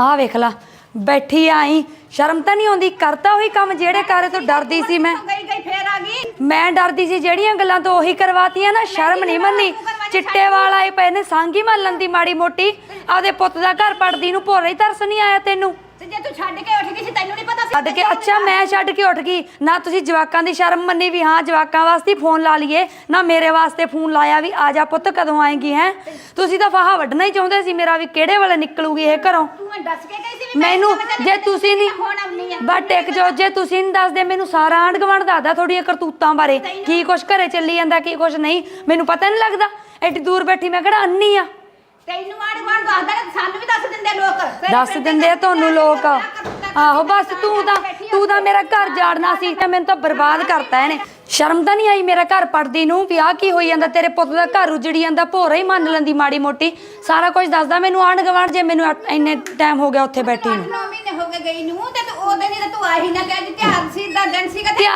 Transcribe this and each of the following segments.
ਆਹ ਵੇਖ ਲਾ ਬੈਠੀ ਆਈ ਸ਼ਰਮ ਤਾਂ ਨਹੀਂ ਆਉਂਦੀ ਕਰਤਾ ਉਹੀ ਕੰਮ ਜਿਹੜੇ ਕਾਰੇ ਤੋਂ ਡਰਦੀ ਸੀ ਮੈਂ। ਗਈ ਗਈ ਫੇਰ ਆ ਗਈ। ਮੈਂ ਡਰਦੀ ਸੀ ਜਿਹੜੀਆਂ ਗੱਲਾਂ ਤੋਂ ਉਹੀ ਕਰਵਾਤੀਆਂ ਨਾ ਸ਼ਰਮ ਨਹੀਂ ਮੰਨੀ। ਚਿੱਟੇ ਵਾਲ ਆਏ ਪਏ ਨੇ ਸਾਂਗੀ ਮੰਨਣ ਦੀ ਮਾੜੀ ਮੋਟੀ। ਆਪਦੇ ਪੁੱਤ ਦਾ ਘਰ ਪੜਦੀ ਨੂੰ ਭੋਰਾ ਹੀ ਤਰਸ ਨਹੀਂ ਆਇਆ ਤੈਨੂੰ। ਤੇ ਜੇ ਤੂੰ ਛੱਡ ਕੇ ਉੱਠ ਗਈ ਸੀ ਤੈਨੂੰ ਛੱਡ ਕੇ ਅੱਛਾ ਮੈਂ ਛੱਡ ਕੇ ਉੱਠ ਗਈ। ਨਾ ਤੁਸੀਂ ਜਵਾਕਾਂ ਦੀ ਸ਼ਰਮ ਮੰਨੀ ਵੀ ਹਾਂ ਜਵਾਕਾਂ ਵਾਸਤੇ ਫੋਨ ਲਾ ਲਈਏ। ਨਾ ਮੇਰੇ ਵਾਸਤੇ ਫੋਨ ਲਾਇਆ ਵੀ ਆ ਜਾ ਪੁੱਤ ਕਦੋਂ ਆਏਗੀ ਹੈ? ਤੁਸੀਂ ਤਾਂ ਫਾਹਾ ਵੱਢਣਾ ਹੀ ਚਾਹੁੰਦੇ ਸੀ ਮੇਰਾ ਵੀ ਕਿਹੜੇ ਵੇਲੇ ਨਿਕਲੂਗੀ ਇਹ ਘਰੋਂ? ਤੂੰ ਮੈਨੂੰ ਦੱਸ ਕੇ ਗਈ ਸੀ ਵੀ ਮੈਂ ਮੈਨੂੰ ਕੰਮ ਕਰਨਾ ਜੇ ਤੁਸੀਂ ਨਹੀਂ ਬਟ ਇੱਕ ਜੋ ਜੇ ਤੁਸੀਂ ਨਹੀਂ ਦੱਸਦੇ ਮੈਨੂੰ ਸਾਰਾ ਆਂਢ ਗੁਆਂਢ ਦੱਸਦਾ ਤੁਹਾਡੀਆਂ ਕਰਤੂਤਾਂ ਬਾਰੇ। ਕੀ ਕੁਛ ਘਰੇ ਚੱਲੀ ਜਾਂਦਾ ਕੀ ਕੁਛ ਨਹੀਂ। ਮੈਨੂੰ ਪਤਾ ਨਹੀਂ ਲੱਗਦਾ। ਐਡੀ ਦੂਰ ਬੈਠੀ ਮੈਂ ਕਿਹੜਾ ਅੰਨੀ ਆ। ਤੈਨੂੰ ਆੜ ਗਵਾਂਡ ਦੱਸਦਾ ਨੇ ਸਾਨੂੰ ਵੀ ਦੱਸ ਦਿੰਦੇ ਲੋਕ। ਫਿਰ- ਦੱਸ ਫਿਰ ਦਿੰਦੇ ਆ ਤੁਹਾਨੂੰ ਲੋਕ। ਆਹੋ ਬਸ ਤੂੰ ਤਾਂ ਤੂੰ ਤਾਂ ਮੇਰਾ ਘਰ ਜਾੜਨਾ ਸੀ ਤੇ ਮੈਨੂੰ ਤਾਂ ਬਰਬਾਦ ਕਰਤਾ ਇਹਨੇ। ਸ਼ਰਮ ਤਾਂ ਨਹੀਂ ਆਈ ਮੇਰਾ ਘਰ ਪੜਦੀ ਨੂੰ ਵੀ ਆਹ ਕੀ ਹੋਈ ਜਾਂਦਾ ਤੇਰੇ ਪੁੱਤ ਦਾ ਘਰ ਉਜੜੀ ਜਾਂਦਾ ਭੋਰਾ ਹੀ ਮੰਨ ਲੈਂਦੀ ਮਾੜੀ ਮੋਟੀ। ਸਾਰਾ ਕੁਝ ਦੱਸਦਾ ਮੈਨੂੰ ਆਂਢ ਗੁਆਂਢ ਜੇ ਮੈਨੂੰ ਇੰਨੇ ਟਾਈਮ ਹੋ ਗਿਆ ਉੱਥੇ ਬੈਠੀ ਨੂੰ। 9 ਮਹੀਨੇ ਹੋ ਗਏ ਗਈ ਨੂੰ ਤੇ ਤੂੰ ਉਹਦੇ ਨਹੀਂ ਤੇ ਤੂੰ ਆਹੀ ਨਾ ਕਹਿ ਜੀ ਤਿਆਰ ਸੀ ਦਾ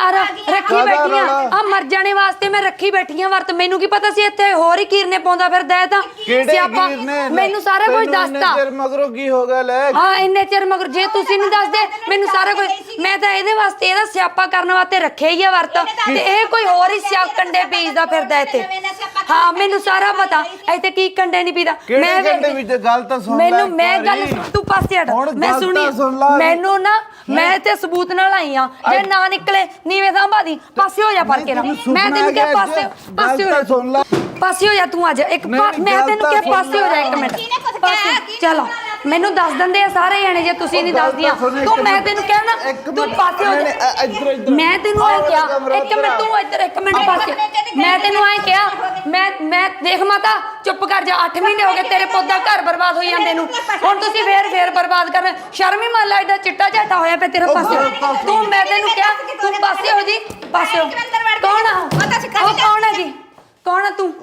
ਆ। ਰੱਖੀ ਕਾਹਦਾ ਬੈਠੀਆਂ ਰੌਲਾ? ਆ ਮਰ ਜਾਣੇ ਵਾਸਤੇ ਮੈਂ ਰੱਖੀ ਬੈਠੀਆਂ ਵਰਤ। ਮੈਨੂੰ ਕੀ ਪਤਾ ਸੀ ਇੱਥੇ ਹੋਰ ਹੀ ਕੀਰਨੇ ਪਾਉਂਦਾ ਫਿਰਦਾ ਹੈ ਤਾਂ? ਕਿਹੜੇ ਸਿਆਪਾ ਨੇ? ਮੈਨੂੰ ਸਾਰਾ ਕੁਝ ਤੈਨੂੰ ਇੰਨੇ ਦੱਸਤਾ। ਚਿਰ ਮਗਰੋਂ ਕੀ ਹੋ ਗਿਆ? ਲੈ। ਹਾਂ ਇੰਨੇ ਚਿਰ ਮਗਰ। ਜੇ ਤੁਸੀਂ ਨਹੀਂ ਦੱਸਦੇ ਮੈਨੂੰ ਸਾਰਾ ਕੁਝ ਮੈਂ ਤਾਂ ਇਹਦੇ ਵਾਸਤੇ ਇਹਦਾ ਸਿਆਪਾ ਕਰਨ ਵਾਸਤੇ ਰੱਖਿਆ ਹੀ ਆ ਵਰਤ। ਤੇ ਇਹ ਕੋਈ ਹੋਰ ਹੀ ਸਿਆ ਕੰਡੇ ਪੀਸਦਾ ਫਿਰਦਾ ਇੱਥੇ। ਹਾਂ ਮੈਨੂੰ ਸਾਰਾ ਪਤਾ। ਇੱਥੇ ਕੀ ਕੰਡੇ ਨਹੀਂ ਪੀਦਾ। ਕਿਹੜੇ ਵੇਖ- ਕੰਡੇ ਵਿੱਚ? ਗੱਲ ਤਾਂ ਸੁਣ ਲੈ ਮੈਨੂੰ ਇੱਕ ਮੈਂ ਗੱਲ ਵਾਰੀ। ਤੂੰ ਪਾਸੇ ਹਟ। ਹੁਣ ਮੈਂ ਗੱਲ ਤਾਂ ਸੁਣੀ ਸੁਣ ਲਾ। ਮੈਨੂੰ ਨਾ ਮੈਂ ਤੇ ਸਬੂਤ ਨਾਲ ਆਈ ਆ। ਜੇ ਨਾ ਨਿਕਲੇ ਨੀਵੇਂ ਸਾਂਭਾ ਦੀ। ਪਾਸੇ ਹੋ ਜਾ ਫੜ ਕੇ ਨਾ। ਤੈਨੂੰ ਮੈਂ ਸੁਪਨਾ ਤੈਨੂੰ ਕਿਹਾ ਗਿਆ ਪਾਸੇ। ਪਾਸੇ ਹੋ ਗੱਲ ਤਾਂ ਸੁਣ ਲਾ। ਪਾਸੇ ਹੋ ਜਾ ਤੂੰ ਅੱਜ। ਇੱਕ ਨਹੀਂ, ਪਾ- ਮੈਂ ਗੱਲ ਤੈਨੂੰ ਤਾਂ ਕਿਹਾ ਸੁਣ ਪਾਸੇ ਹੋ ਜਾ ਇੱਕ। ਮਿੰਟ। ਕਿਹਨੇ ਪਾਸੇ ਚਲੋ? ਮੈਨੂੰ ਦੱਸ ਦਿੰਦੇ ਆ ਸਾਰੇ ਜਣੇ ਜੇ ਤੁਸੀਂ ਨਹੀਂ ਦੱਸਦੀਆਂ ਤੂੰ ਮੈਂ। ਤੈਨੂੰ ਕਿਹਾ ਨਾ ਤੂੰ। ਪਾਸੇ ਹੋ ਜਾ। ਮੈਂ ਤੈਨੂੰ ਐ ਕਿਹਾ ਇੱਕ ਮਿੰਟ। ਤੂੰ ਇੱਧਰ ਇੱਕ ਮਿੰਟ ਪਾਸੇ ਮੈਂ ਤੈਨੂੰ ਐ ਕਿਹਾ ਮੈਂ ਮੈਂ ਦੇਖ ਮਾਤਾ ਚੁੱਪ ਕਰ ਜਾ 8 ਮਹੀਨੇ ਹੋ ਗਏ ਤੇਰੇ ਪੁੱਤ ਦਾ ਘਰ ਬਰਬਾਦ ਹੋਈ ਜਾਂਦੇ ਨੂੰ ਹੁਣ ਤੁਸੀਂ ਫੇਰ ਫੇਰ ਬਰਬਾਦ ਕਰ ਸ਼ਰਮ ਹੀ ਮੰਨ ਲੈ ਏਡਾ ਚਿੱਟਾ ਝਾਟਾ ਹੋਇਆ ਪਿਆ ਤੇਰੇ ਪਾਸੇ। ਤੂੰ ਮੈਂ ਤੈਨੂੰ ਕਿਹਾ ਤੂੰ ਪਾਸੇ ਹੋ ਜੀ ਪਾਸੇ ਹੋ ਕੌਣ ਆ ਉਹ? ਉਹ ਕੌਣ ਹੈ ਜੀ ਕੌਣ ਆ ਤੂੰ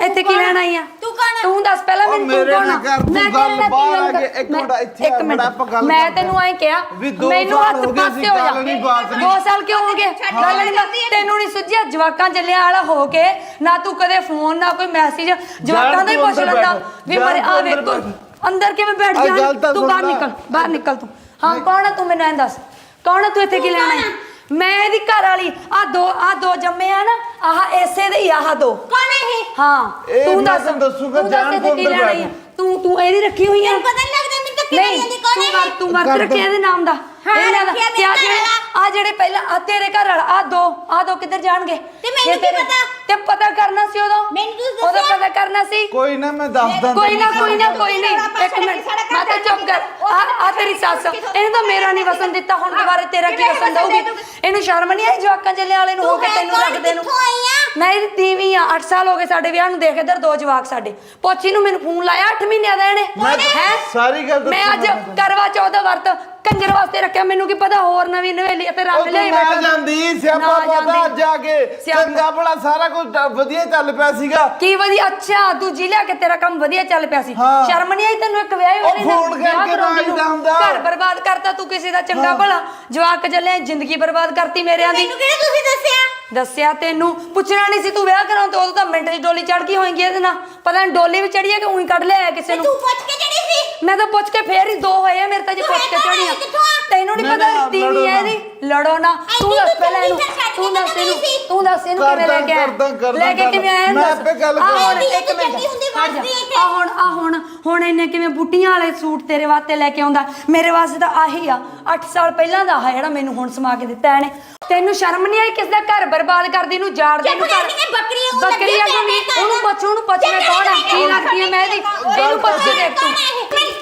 ਇੱਥੇ ਕੀ ਲੈਣ ਆਈ ਆ? ਤੂੰ ਕੌਣ ਆ? ਤੂੰ ਦੱਸ ਪਹਿਲਾਂ ਉਹ ਮੈਨੂੰ ਤੂੰ ਮੇਰੇ ਕੌਣ ਆ? ਨਾਲ ਕਰ, ਤੂੰ ਮੈਂ ਗੱਲ ਤੇਰੇ ਨਾਲ ਬਾਹਰ ਆ ਕੇ ਇੱਕ ਮਿੰਟ ਇੱਥੇ ਆ, ਬੜਾ ਆਪਾਂ ਗੱਲ ਮੈਂ ਤੈਨੂੰ ਐਂ ਕਿਹਾ ਵੀ ਦੋ ਮੈਨੂੰ ਸਾਲ ਹੱਥ ਹੋ ਗਏ ਪਾਸੇ ਹੋ ਜਾ। ਗੱਲ ਨਹੀਂ, ਬਾਤ ਨਹੀਂ। ਦੋ ਸਾਲ ਕਿਉਂ ਹੋ ਗਏ? ਗੱਲ ਨਹੀਂ ਬਾਤ- ਤੈਨੂੰ ਨਹੀਂ ਸੁਝਿਆ ਜਵਾਕਾਂ ਜੱਲਿਆਂ ਵਾਲਾ ਹੋ ਕੇ ਨਾ ਤੂੰ ਕਦੇ ਫੋਨ ਨਾ ਕੋਈ ਮੈਸੇਜ ਜਵਾਕਾਂ ਦਾ ਹੀ ਤੂੰ ਪੁੱਛ ਅੰਦਰ ਲੈਂਦਾ। ਬੈਠ। ਵੀ ਮਰੇ ਆ ਅੰਦਰ ਵੇਖ ਤੂੰ ਬੈਠ। ਅੰਦਰ ਕਿਵੇਂ ਬੈਠ ਆ ਜਾ ਗੱਲ ਤਾਂ ਤੂੰ ਸੁਣ ਬਾਹਰ ਲੈ। ਨਿਕਲ ਬਾਹਰ ਨਿਕਲ ਤੂੰ। ਹਾਂ ਕੌਣ ਆ ਤੂੰ? ਮੈਨੂੰ ਐਂ ਦੱਸ। ਕੌਣ ਆ ਤੂੰ ਇੱਥੇ ਕੀ ਲੈਣਾ ਹੈ ਮੈਂ ਇਹਦੀ ਘਰ ਵਾਲੀ। ਆ ਦੋ ਆ ਦੋ ਜੰਮੇ ਆ ਨਾ ਆਹ ਐਸੇ ਦੇ ਹੀ ਆਹ ਦੋ। ਕੌਣ ਹੈ ਇਹ? ਹਾਂ ਇਹ ਤੂੰ ਮੈਂ ਦੱਸ। ਤੈਨੂੰ ਦੱਸੂਗਾ, ਤੂੰ ਦੱਸ ਜਾਣ ਤੋਂ ਕੀ ਅੰਦਰ ਲੈਣਾ ਈ ਆ? ਤੂੰ ਤੂੰ ਇਹਦੀ ਰੱਖੀ ਹੋਈ ਆ। ਪਤਾ ਨਹੀਂ ਲੱਗਦਾ ਮੈਨੂੰ ਤਾਂ ਕਿਵੇਂ ਨਹੀਂ ਕੌਣ ਤੂੰ ਹੈ? ਤੂੰ ਵਰਤ ਕਰ ਰੱਖਿਆ। ਇਹਦੇ ਨਾਮ ਦਾ। ਹਾਂ, ਇਹਨਾਂ ਦਾ ਰੱਖਿਆ ਤੇ ਆ ਮੇਰੇ ਜਿਹੜੇ ਘਰ ਆ ਜਿਹੜੇ ਪਹਿਲਾਂ ਆ ਤੇਰੇ ਘਰ ਵਾਲਾ ਆ ਦੋ ਆ ਦੋ ਕਿੱਧਰ ਜਾਣਗੇ? ਤੇ ਮੈਨੂੰ ਕੀ ਪਤਾ? ਤੇ ਪਤਾ ਕਰਨਾ ਸੀ ਉਦੋਂ? ਮੈਨੂੰ ਤੁਸੀਂ ਉਦੋਂ ਦੱਸਿਆ? ਪਤਾ ਕਰਨਾ ਸੀ? ਕੋਈ ਨਾ ਮੈਂ ਦੱਸਦਾ ਕੋਈ ਨਾ ਕੋਈ ਨਾ ਕੋਈ ਨਹੀਂ। ਇੱਕ ਮਿੰਟ ਮੈਂ ਤਾਂ ਚੁੱਪ ਕਰ। ਆ ਆ ਤੇਰੀ ਸੱਸ। ਇਹਨੂੰ ਤਾਂ ਮੇਰਾ ਨਹੀਂ ਵਸਣ ਦਿੱਤਾ ਹੁਣ ਦੁਬਾਰਾ ਤੇਰਾ ਕੀ ਵਸਣ ਦਊਗੀ? ਇਹਨੂੰ ਸ਼ਰਮ ਨਹੀਂ ਆਈ ਜਵਾਕਾਂ ਜੱਲੇ ਵਾਲੇ ਨੂੰ ਹੋ ਕੇ ਤੈਨੂੰ? ਰੱਖਦੇ ਨੂੰ? ਕਿੱਥੋਂ ਆਈ ਆ? ਮੈਂ ਇਹਦੀ ਤੀਵੀਂ ਆ 8 ਸਾਲ ਹੋ ਗਏ ਸਾਡੇ ਵਿਆਹ ਨੂੰ ਦੇਖ ਇੱਧਰ ਦੋ ਜਵਾਕ ਸਾਡੇ। ਪੋਚੀ ਨੂੰ ਮੈਨੂੰ ਫੋਨ ਲਾਇਆ 8 ਮਹੀਨਿਆਂ ਦਾ ਇਹਨੇ। ਮੈਂ ਹੈਂ? ਸਾਰੀ ਗੱਲ ਮੈਂ ਅੱਜ। ਕਰਵਾ ਚੌਥ ਦਾ ਵਰਤ ਕੰਜਰ ਵਾਸਤੇ ਰੱਖਿਆ ਮੈਨੂੰ ਕੀ ਪਤਾ ਹੋਰ ਨਵੀਂ ਨਵੇਲੀ ਤੇ ਉਹ ਰੰਗ ਤੂੰ ਲਿਆਈ ਨਾ ਬੈਠਾ। ਜਾਂਦੀ ਸਿਆਪਾ ਜਾਂਦੀ। ਅੱਜ ਆ ਕੇ। ਸਿਆਪਾ। ਚੰਗਾ ਭਲਾ ਸਾਰਾ ਕੁਝ ਵਧੀਆ ਚੱਲ ਪਿਆ ਸੀਗਾ। ਕੀ ਵਧੀਆ? ਅੱਛਾ ਤੂੰ ਜੀ ਲਿਆ ਕੇ ਤੇਰਾ ਕੰਮ ਵਧੀਆ ਚੱਲ ਪਿਆ ਸੀ। ਹਾਂ। ਸ਼ਰਮ ਨਹੀਂ ਆਈ ਤੈਨੂੰ? ਇੱਕ ਵਿਆਹ ਉਹ ਫੋਨ ਕਰਕੇ ਆਈਦਾ ਹੁੰਦਾ। ਘਰ ਬਰਬਾਦ ਕਰਤਾ ਤੂੰ ਕਿਸੇ ਦਾ ਚੰਗਾ ਭਲਾ। ਜਵਾਕ ਚੱਲੇ ਜ਼ਿੰਦਗੀ ਬਰਬਾਦ ਕਰਤੀ ਮੇਰਿਆਂ ਦੀ। ਮੈਨੂੰ ਕਿਹਨੇ ਤੁਸੀਂ ਦੱਸਿਆ? ਦੱਸਿਆ ਤੈਨੂੰ। ਪੁੱਛਣਾ ਨਹੀਂ ਸੀ ਤੂੰ ਵਿਆਹ ਕਰਾਂ ਤੇ ਉਦੋਂ ਤਾਂ ਮਿੰਟ 'ਚ ਡੋਲੀ ਚੜ ਗਈ ਹੋਏਗੀ ਇਹਦੇ ਨਾਲ। ਪਤਾ ਨਹੀਂ ਡੋਲੀ ਵੀ ਚੜੀ ਹੈ ਕਿ ਉਹੀ ਕੱਢ ਲਿਆ ਕਿਸੇ ਨੂੰ। ਤੂੰ ਪੁੱਛ ਕੇ ਮੈਂ ਤਾਂ ਪੁੱਛ ਕੇ ਫੇਰ ਹੀ ਦੋ ਹੋਏ ਆ ਮੇਰੇ ਤਾਂ ਜੇ ਪੁੱਛ ਕੇ ਹੈ ਕੌਣ? ਚੜੀ ਆ ਕਿੱਥੋਂ ਆ? ਤੈਨੂੰ ਨਹੀਂ ਨਾ, ਪਤਾ ਨਾ, ਟੀਵੀ ਲੜੋ ਹੈ ਨਾ। ਇਹਦੀ ਲੜੋ ਨਾ ਤੂੰ ਦੱਸ ਪਹਿਲਾਂ ਇਹਨੂੰ ਤੂੰ ਦੱਸ ਇਹਨੂੰ? ਤੂੰ ਦੱਸ ਇਹਨੂੰ ਕਿਵੇਂ ਲੈ ਕੇ ਆਇਆ? ਲੈ ਕੇ ਕਿਵੇਂ ਆਇਆ ਮੈਂ। ਆਪੇ ਗੱਲ ਆਹ ਹੁਣ ਕਰਾਂ। ਇੱਕ ਮਿੰਟ। ਆ ਹੁਣ ਆ ਹੁਣ ਹੁਣ ਇਹਨੇ ਕਿਵੇਂ ਬੁੱਟੀਆਂ ਵਾਲੇ ਸੂਟ ਤੇਰੇ ਵਾਸਤੇ ਲੈ ਕੇ ਆਉਂਦਾ? ਮੇਰੇ ਵਾਸਤੇ ਤਾਂ ਆਹੀ ਆ। 8 ਸਾਲ ਪਹਿਲਾਂ ਦਾ ਆ ਜਿਹੜਾ ਮੈਨੂੰ ਹੁਣ ਸਮਾ ਕੇ ਦਿੱਤਾ ਇਹਨੇ। ਤੈਨੂੰ ਸ਼ਰਮ ਨਹੀਂ ਆਈ ਕਿਸ ਦਾ ਘਰ ਬਰਬਾਦ ਕਰਦੀ ਨੂੰ ਜਾੜਦੀ ਨੂੰ ਕਿਵੇਂ ਬੱਕਰੀਆਂ ਨੂੰ ਉਹਨੂੰ ਪੁੱਛ ਉਹਨੂੰ ਪੁੱਛ ਮੈਂ ਕੌਣ ਆ? ਕੀ ਲੱਗਦੀ ਹੈ ਮੈਂ ਇਹਦੀ? ਇਹਨੂੰ ਪੁੱਛ ਕੇ ਦੇਖ ਤੂੰ।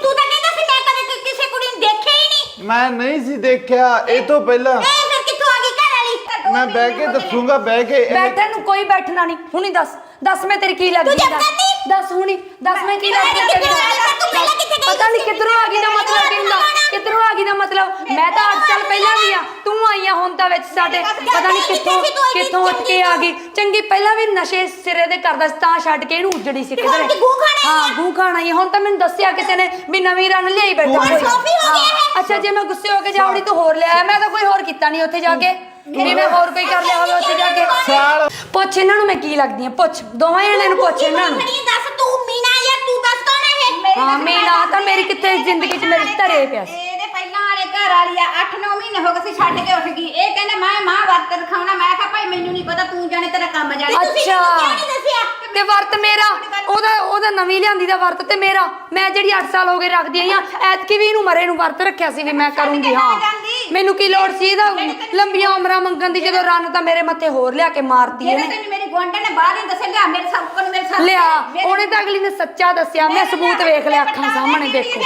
ਤੂੰ। ਤਾਂ ਕਹਿੰਦਾ ਸੀ ਮੈਂ ਕਦੇ ਕਿਸੇ ਕੁੜੀ ਨੂੰ ਦੇਖਿਆ ਹੀ ਨਹੀਂ। ਮੈਂ ਨਹੀਂ ਸੀ ਦੇਖਿਆ ਇਹ ਤੋਂ ਪਹਿਲਾਂ ਇਹ ਫਿਰ ਕਿੱਥੋਂ ਆ ਗਈ ਘਰ ਵਾਲੀ ਮੈਂ ਬਹਿ ਕੇ ਦੱਸੂਗਾ ਬਹਿ ਕੇ ਇਹਨੇ- ਬੈਠਣ ਨੂੰ ਕੋਈ ਬੈਠਣਾ ਨਹੀਂ। ਹੁਣੀ ਦੱਸ ਦੱਸ ਮੈਂ ਤੇਰੀ ਕੀ ਲੱਗਦੀ ਤੂੰ ਕਰਨੀ? ਦੱਸ ਹੁਣੀ ਦੱਸ ਮੈਂ ਕੀ ਮੈਂ ਲੱਗਦੀ ਕਿੱਥੇ ਤੇਰੀ ਆ ਗਈ? ਤੂੰ ਪਹਿਲਾਂ ਕਿੱਥੇ ਗਈ ਪਤਾ ਨਹੀਂ? ਕਿੱਧਰੋਂ ਆ ਗਈ ਦਾ ਮਤਲਬ ਕੀ ਹੁੰਦਾ ਕਿੱਧਰੋਂ ਆ ਗਈ ਦਾ ਮਤਲਬ? ਮੈਂ ਤਾਂ 8 ਸਾਲ ਪਹਿਲਾਂ ਵੀ ਆ। ਤੂੰ ਆਈਆਂ ਹੁਣ ਤਾਂ ਵਿੱਚ ਸਾਡੇ। ਪਤਾ ਨਹੀਂ ਕਿੱਥੋਂ ਕਿੱਥੋਂ ਉੱਠ ਕੇ ਆ ਗਈ। ਚੰਗੀ ਪਹਿਲਾਂ ਵੀ ਨਸ਼ੇ ਸਿਰੇ ਦੇ ਕਰਦਾ ਸੀ ਤਾਂ ਛੱਡ ਕੇ ਇਹਨੂੰ ਉਜੜੀ ਸੀ ਹੁਣ ਕੀ ਗੂੰ ਖਾਣਾ ਹਾਂ ਗੂ ਖਾਣਾ ਹੀ ਆ। ਹੁਣ ਤਾਂ ਮੈਨੂੰ ਦੱਸਿਆ ਕਿਸੇ ਨੇ ਵੀ ਨਵੀਂ ਰਨ ਲਿਆਈ ਬੈਠਾ ਤੂੰ ਕੋਈ। ਸੋਫੀ ਹੋ ਗਿਆ ਹਾਂ। ਹੈ। ਅੱਛਾ ਜੇ ਮੈਂ ਗੁੱਸੇ ਹੋ ਕੇ ਜਾਵੜੀ ਤੂੰ ਹੋਰ ਲਿਆਇਆ। ਮੈਂ ਤਾਂ ਕੋਈ ਹੋਰ ਕੀਤਾ ਨਹੀਂ ਉੱਥੇ ਜਾ ਕੇ। ਵੀ ਮੈਂ ਹੋਰ ਕੋਈ ਕਰ ਲਿਆ ਹੋਵੇ ਉੱਥੇ ਜਾ ਕੇ? ਸਾਲ। ਪੁੱਛ ਇਹਨਾਂ ਨੂੰ ਮੈਂ ਕੀ ਲੱਗਦੀ ਆ ਪੁੱਛ। ਦੋਵਾਂ ਜਣਿਆਂ ਨੂੰ ਪੁੱਛ ਇਹਨਾਂ ਨੂੰ। ਖੜੀ ਦੱਸ ਤੂੰ ਮੀਨਾ ਜਾਂ ਤੂੰ ਦੱਸ ਕੌਣ ਹੈ ਇਹ? ਮੇਰੀ ਹਾਂ ਮੀਨਾ ਤਾਂ ਮੇਰੀ ਕਿੱਥੇ ਜ਼ਿੰਦਗੀ 'ਚ ਮੇਰੇ ਧਰੇ ਪਿਆ ਸੀ। ਇਹਦੇ ਪਹਿਲਾਂ ਵਾਲੇ ਘਰ ਵਾਲੀ ਆ 8-9 ਮਹੀਨੇ ਹੋ ਗਏ ਸੀ ਛੱਡ ਕੇ ਉੱਠ ਗਈ। ਇਹ ਕਹਿੰਦਾ ਮੈਂ ਮਾਂ ਵਰਤ ਰਖਾਉਣਾ। ਮੈਂ ਕਿਹਾ ਭਾਈ ਮੈਨੂੰ ਨਹੀਂ ਪਤਾ ਤੂੰ ਜਾਣੇ ਤੇਰਾ ਕੰਮ ਜਾਣੇ। ਤੁਸੀਂ ਅੱਛਾ। ਮੈਨੂੰ ਕਿਉਂ ਨਹੀਂ ਦੱਸਿਆ ਤੇ ਵਰਤ ਮੇਰਾ। ਉਹਦਾ ਉਹਦਾ ਨਵੀਂ ਲਿਆਂਦੀ ਦਾ ਵਰਤ ਤੇ ਮੇਰਾ। ਮੈਂ ਜਿਹੜੀ 8 ਸਾਲ ਹੋ ਗਏ ਰੱਖਦੀ ਆਈ ਆ। ਐਤਕੀ ਵੀ ਇਹਨੂੰ ਮਰੇ ਨੂੰ ਵਰਤ ਰੱਖਿਆ ਸੀ ਵੀ ਮੈਂ ਕਰੂੰਗੀ ਹਾਂ। ਮੈਨੂੰ ਕੀ ਲੋੜ ਸੀ ਇਹਦਾ? ਲੰਬੀਆਂ ਉਮਰਾਂ ਮੰਗਣ ਦੀ ਜਦੋਂ ਰਨ ਤਾਂ ਮੇਰੇ ਮੱਥੇ ਹੋਰ ਲਿਆ ਕੇ ਮਾਰਤੀ ਇਹਨੇ। ਤੈਨੂੰ ਮੇਰੀ ਗੁਆਂਢਣ ਨੇ ਬਾਹਰ ਹੀ ਦੱਸਿਆ ਲਿਆ ਮੇਰੇ ਸਭ ਕੋਲ ਮੇਰੇ ਸਾਥ ਲਿਆ। ਉਹਨੇ ਤਾਂ ਅਗਲੀ ਨੇ ਸੱਚਾ ਦੱਸਿਆ। ਮੈਂ ਸਬੂਤ ਵੇਖ ਲਿਆ ਅੱਖਾਂ ਸਾਹਮਣੇ ਦੇਖੋ।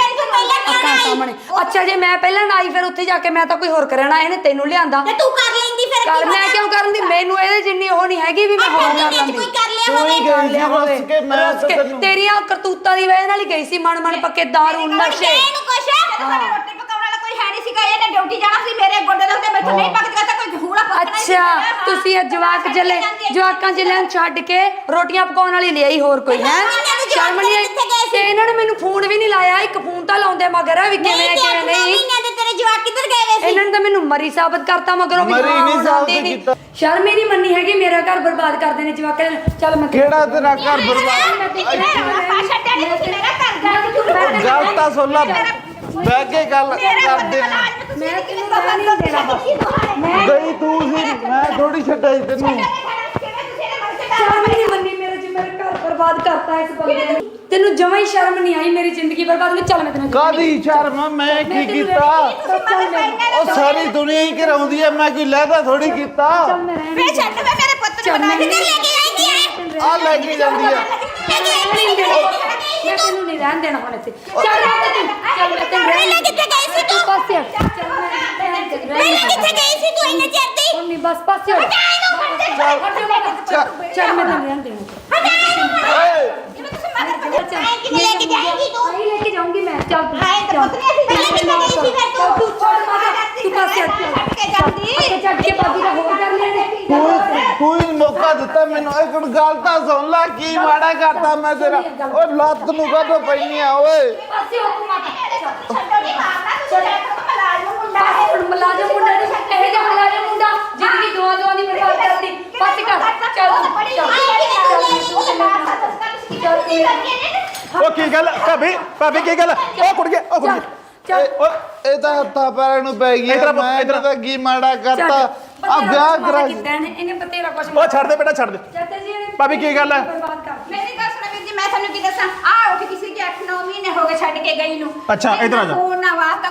ਅੱਖਾਂ ਸਾਹਮਣੇ। ਅੱਛਾ ਜੇ ਮੈਂ ਪਹਿਲਾਂ ਨਾ ਆਈ ਫਿਰ ਉੱਥੇ ਜਾ ਕੇ ਮੈਂ ਤਾਂ ਕੋਈ ਹੋਰ ਕਰਨਾ ਇਹਨੇ ਤੈਨੂੰ ਲਿਆਂਦਾ। ਤੇ ਤੂੰ ਕਰ ਕਰ ਮੈਂ ਕਿਉਂ ਕਰਨ ਦੀ? ਮੈਨੂੰ ਇਹਦੇ ਜਿੰਨੀ ਉਹ ਨਹੀਂ ਹੈਗੀ ਵੀ ਮੈਂ ਹੋਰ ਕਰ ਲਾਂਦੀ ਕੋਈ ਕਰ ਲਿਆ ਹੋਵੇ। ਗਈ ਸੀ ਰੁੱਸ ਕੇ ਮੈਂ ਤੈਨੂੰ ਤੇਰੀਆਂ ਕਰਤੂਤਾਂ ਦੀ ਵਜ੍ਹਾ ਨਾਲ ਹੀ ਗਈ ਸੀ ਮਨ ਮਨ ਪੱਕੇ ਦਾਰੂ ਨਸ਼ੇ। ਇਹਨੂੰ ਕੁਛ? ਸਾਡੇ ਰੋਟੀ ਪਕਾਉਣ ਵਾਲਾ ਕੋਈ ਹੈ ਨਹੀਂ ਸੀਗਾ ਇਹਨੇ ਡਿਊਟੀ ਜਾਣਾ ਸੀ ਮੇਰੇ ਗੋਡੇ ਦੇ ਉੱਤੇ ਮੈਥੋਂ ਨਹੀਂ ਪੱਕਦਾ ਤਾਂ ਕੋਈ ਹੂੜਾ ਪੱਕਣਾ ਅੱਛਾ ਤੁਸੀਂ ਇਹ ਜਵਾਕ ਜਲੇ ਜਵਾਕਾਂ ਜਿਲੇ ਨੂੰ ਛੱਡ ਕੇ ਰੋਟੀਆਂ ਪਕਾਉਣ ਵਾਲੀ ਲਿਆਈ ਹੋਰ ਕੋਈ ਹੈ? ਸ਼ਰਮ ਨਹੀਂ ਆਈ ਤੇ ਇਹਨਾਂ ਨੇ ਮੈਨੂੰ ਫੋਨ ਵੀ ਨਹੀਂ ਲਾਇਆ ਇੱਕ ਫੋਨ ਤਾਂ ਲਾਉਂਦੇ ਮਗਰ ਵੀ ਕਿਵੇਂ ਆ, ਕਿਵੇਂ ਨਹੀਂ ਦੇ ਤੇਰੇ ਜਵਾਕ ਕਿੱਧਰ ਗਏ ਵੇ ਇਹਨਾਂ ਨੇ ਤਾਂ ਮੈਨੂੰ ਮਰੀ ਸਾਬਤ ਕਰਤਾ ਮਗਰੋਂ ਵੀ ਮਰੀ ਹਾਂ, ਨਹੀਂ ਸਾਬਤ ਆਉਂਦੀ ਨਹੀਂ। ਕੀਤਾ। ਸ਼ਰਮ ਹੀ ਨਹੀਂ ਮੰਨੀ ਹੈਗੀ ਮੇਰਾ ਘਰ ਬਰਬਾਦ ਕਰਦੇ ਨੇ ਜਵਾਕਾਂ ਨੇ। ਚੱਲ ਮੈਂ ਕਿਹੜਾ ਤੇਰਾ ਘਰ ਬਰਬਾਦ? ਮੈਂ ਗੱਲ ਤਾਂ ਸੁਣ ਲੈ। ਬਹਿ ਕੇ ਗੱਲ ਕਰਦੇ ਆ। ਮੈਂ ਤੈਨੂੰ ਰਹਿਣ ਨਹੀਂ ਦੇਣਾ ਬਸ। ਮੈਂ ਗਈ ਤੂੰ ਸੀ ਮੈਂ ਥੋੜੀ ਛੱਡਾਈ ਤੈਨੂੰ। ਸ਼ਰਮ ਹੀ ਨਹੀਂ ਮੇਰੇ ਮੇਰਾ ਘਰ ਬਰਬਾਦ ਕਰਤਾ ਇਸ ਬੰਦੇ ਨੇ। ਤੈਨੂੰ ਜਮਾਂ ਹੀ ਸ਼ਰਮ ਨਹੀਂ ਆਈ ਮੇਰੀ ਜ਼ਿੰਦਗੀ ਬਰਬਾਦ ਕਰ ਚੱਲ ਮੈਂ ਤੈਨੂੰ ਕਾਦੀ ਸ਼ਰਮ ਆ? ਮੈਂ ਕੀ ਕੀਤਾ? ਉਹ ਸਾਰੀ ਦੁਨੀਆ ਹੀ ਕਰਾਉਂਦੀ ਐ ਮੈਂ ਕੋਈ ਲਹਿਦਾ ਥੋੜੀ ਕੀਤਾ? ਚੱਲ ਮੈਂ ਰਹਿਣ ਫੇਰ ਛੱਡ ਮੈਂ ਮੇਰੇ ਪੁੱਤ ਨੂੰ ਬਣਾ ਕੇ ਲੈ ਕੇ ਆਈਂਦੀ ਆ ਆ ਲੈ ਕੇ ਜਾਂਦੀ ਆ ਨਹੀਂ ਦੇਣਾ ਮੈਂ ਤੈਨੂੰ ਨਹੀਂ ਰਹਿਣ ਦੇਣਾ ਹੁਣ ਇੱਥੇ। ਚੱਲ ਰਹਿਣ ਦੇ। ਤੂੰ ਚੱਲ ਮੈਂ ਤੈਨੂੰ ਰਹਿਣ ਪਹਿਲਾਂ ਕਿੱਥੇ ਗਈ ਸੀ ਤੂੰ? ਪਾਸੇ ਹਟ। ਚੱਲ ਮੈਂ ਰਹਿਣ ਦੇ ਰਹਿਣ ਦੇ। ਕਿੱਥੇ ਗਈ ਸੀ ਤੂੰ ਇੰਨੇ ਚਿਰ ਦੀ? ਬਸ ਪਾਸੇ ਹੋ ਜਾ। ਚੱਲ ਮੈਂ ਤੈਨੂੰ ਰਹਿਣ ਦੇਣਾ ਓਏ ਚੱਲ ਤੂੰ ਆਈ ਲੈ ਕੇ ਜਾਊਂਗੀ ਮੈਂ ਚੱਲ ਤੂੰ ਤੇ ਤੂੰ ਤੂੰ ਤੂੰ ਜਾਂਦੀ ਅੱਗੇ ਛੱਡ ਕੇ ਬਾਕੀ ਦਾ ਹੋਰ ਕਰ ਲੈਣੇ ਕੋਈ ਕੋਈ ਮੌਕਾ ਦਿੱਤਾ ਮੈਨੂੰ ਇੱਕ ਗੱਲ ਤਾਂ ਸੁਣ ਲੈ ਕੀ ਮਾੜਾ ਕਰਤਾ ਮੈਂ ਤੇਰਾ ਓ ਲੱਤ ਨੂੰ ਕਦੋਂ ਪੈਣੀ ਆ ਓਏ ਪਾਸੇ ਹੋ ਤੂੰ ਮਾਤਾ ਛੱਡੋ ਮੁੰਡਾ ਹੈ ਹੁਣ ਮਲਾਜਮ ਮੁੰਡਾ ਨਹੀਂ ਇਹ ਜਿਹਾ ਮਲਾਜਮ ਮੁੰਡਾ ਜ਼ਿੰਦਗੀ ਦੋਆਂ ਦੋਆਂ ਦੀ ਬਰਬਾਦ ਕਰਦੀ ਪਾਸੇ ਕਰ ਚੱਲ ਬੜੀ ਉਹ ਕੀ ਗੱਲ? ਭਾਬੀ ਭਾਬੀ ਕੀ ਗੱਲ? ਉਹ ਕੁੜ ਗਿਆ ਉਹ ਕੁੜ ਗਿਆ ਇਹ ਇਹ ਤਾਂ ਹੱਥਾਂ ਪੈਰਾਂ ਨੂੰ ਪੈ ਗਈ ਇੱਧਰ ਆ, ਮੈਂ ਇੱਧਰ ਆ। ਤਾਂ ਕੀ ਮਾੜਾ ਕਰਤਾ ਆ ਵਿਆਹ ਕਰਾ ਕੀਤਾ ਇਹਨੇ ਇਹਨੇ ਬਤੇਰਾ ਕੁਛ ਉਹ ਛੱਡ ਦੇ ਬੇਟਾ ਛੱਡ ਦੇ। ਚਾਚਾ ਜੀ ਇਹਨੇ ਭਾਬੀ ਕੀ ਗੱਲ ਹੈ? ਬਰਬਾਦ ਕਰ ਮੇਰੀ ਗੱਲ ਸੁਣੋ ਵੀਰ ਜੀ ਮੈਂ ਤੁਹਾਨੂੰ ਕੀ ਦੱਸਾਂ? ਆ ਉੱਠ ਕਿਸੇ ਕੇ 8-9 ਮਹੀਨੇ ਹੋ ਗਏ ਛੱਡ ਕੇ ਗਈ ਨੂੰ। ਅੱਛਾ, ਇੱਧਰ ਆ ਜਾ। ਫੋਨ ਨਾ ਵਾਸਤਾ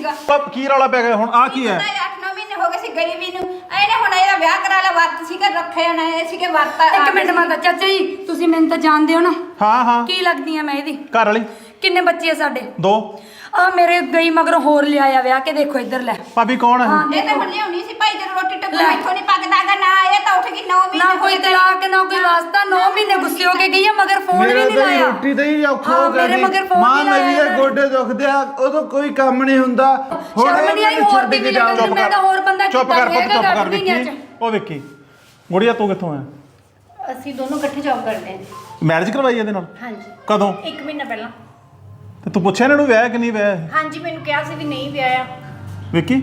ਸੀਗਾ। ਉਹ ਕੀ ਰੌਲਾ ਪੈ ਗਿਆ ਹੁਣ? ਆ ਕੀ ਹੈ? 8-9 ਮਹੀਨੇ ਹੋ ਗਏ ਸੀ ਗਈ ਵੀ ਨੂੰ। ਇਹਨੇ ਹੁਣ ਇਹਦਾ ਵਿਆਹ ਕਰਾ ਲਿਆ ਵਰਤ ਸੀਗਾ ਰੱਖਿਆ ਨਾ ਇਹ ਸੀਗੇ ਵਰਤ ਇੱਕ ਮਿੰਟ ਮਾਤਾ ਚਾਚਾ ਜੀ ਤੁਸੀਂ ਮੈਨੂੰ ਤਾਂ ਜਾਣਦੇ ਹੋ ਨਾ। ਹਾਂ ਹਾਂ। ਕੀ ਲੱਗਦੀ ਆ ਮੈਂ ਇਹਦੀ? ਘਰ ਵਾਲੀ? ਕਿੰਨੇ ਬੱਚੇ ਆ ਸਾਡੇ? ਦੋ। ਆ ਮੇਰੇ ਗਈ ਮਗਰੋਂ ਹੋਰ ਲਿਆਇਆ ਵਿਆਹ ਕੇ ਦੇਖੋ ਇੱਧਰ ਲੈ। ਭਾਬੀ ਕੌਣ ਹੈ? ਇਹ ਤਾਂ ਹੁਣ ਲਿਆਉਣੀ ਸੀ ਭਾਈ ਜਦੋਂ ਰੋਟੀ ਟੱਕਰ। ਮੈਥੋਂ ਨਹੀਂ ਪੱਕਦਾਗਾ ਨਾ ਇਹ ਤਾਂ ਉੱਠ ਗਈ 9 ਮਹੀਨੇ ਨਾ ਕੋਈ ਤੇ- ਤਲਾਕ ਨਾ ਕੋਈ ਵਾਸਤਾ 9 ਮਹੀਨੇ ਗੁੱਸੇ ਹੋ ਕੇ ਗਈ ਆ ਮਗਰ ਫੋਨ ਵੀ ਮੇਰਾ ਨਹੀਂ ਤਾਂ ਲਾਇਆ। ਰੋਟੀ ਦਾ ਹੀ ਔਖਾ ਹਾਂ, ਹੋ ਗਿਆ ਮੇਰੇ। ਮਗਰ ਫੋਨ ਮਾਂ ਨਹੀਂ ਲਾਇਆ ਮੇਰੀ ਦੇ। ਗੋਡੇ ਦੁਖਦੇ ਆ ਉਦੋਂ ਕੋਈ ਕੰਮ ਨਹੀਂ ਹੁੰਦਾ। ਸ਼ਰਮ ਇਹ ਨਹੀਂ ਆਈ, ਮੈਨੂੰ ਹੋਰ ਛੱਡ ਵੀ ਕੇ ਜਾਓ। ਚੁੱਪ ਮੈਂ ਤਾਂ ਹੋਰ ਬੰਦਾ ਚੁੱਪ ਕਰ ਪੁੱਤ ਚੁੱਪ ਕਰ ਵਿੱਕੀ। ਉਹ ਵਿੱਕੀ ਗੁੜੀਆ ਤੂੰ ਕਿੱਥੋਂ ਆਇਆ ਅਸੀਂ ਦੋਨੋਂ ਇਕੱਠੇ ਜੌਬ ਕਰਦੇ ਹਾਂ। ਮੈਰਿਜ ਕਰਵਾਈ ਇਹਦੇ ਨਾਲ? ਹਾਂਜੀ। ਕਦੋਂ? ਇੱਕ ਮਹੀਨਾ ਪਹਿਲਾਂ। ਤੇ ਤੂੰ ਪੁੱਛਿਆ ਇਹਨਾਂ ਨੂੰ ਵਿਆਹ ਕਿ ਨਹੀਂ ਵਿਆਹ? ਹਾਂਜੀ ਮੈਨੂੰ ਕਿਹਾ ਸੀ ਵੀ ਨਹੀਂ ਵਿਆਹਿਆ। ਵਿੱਕੀ?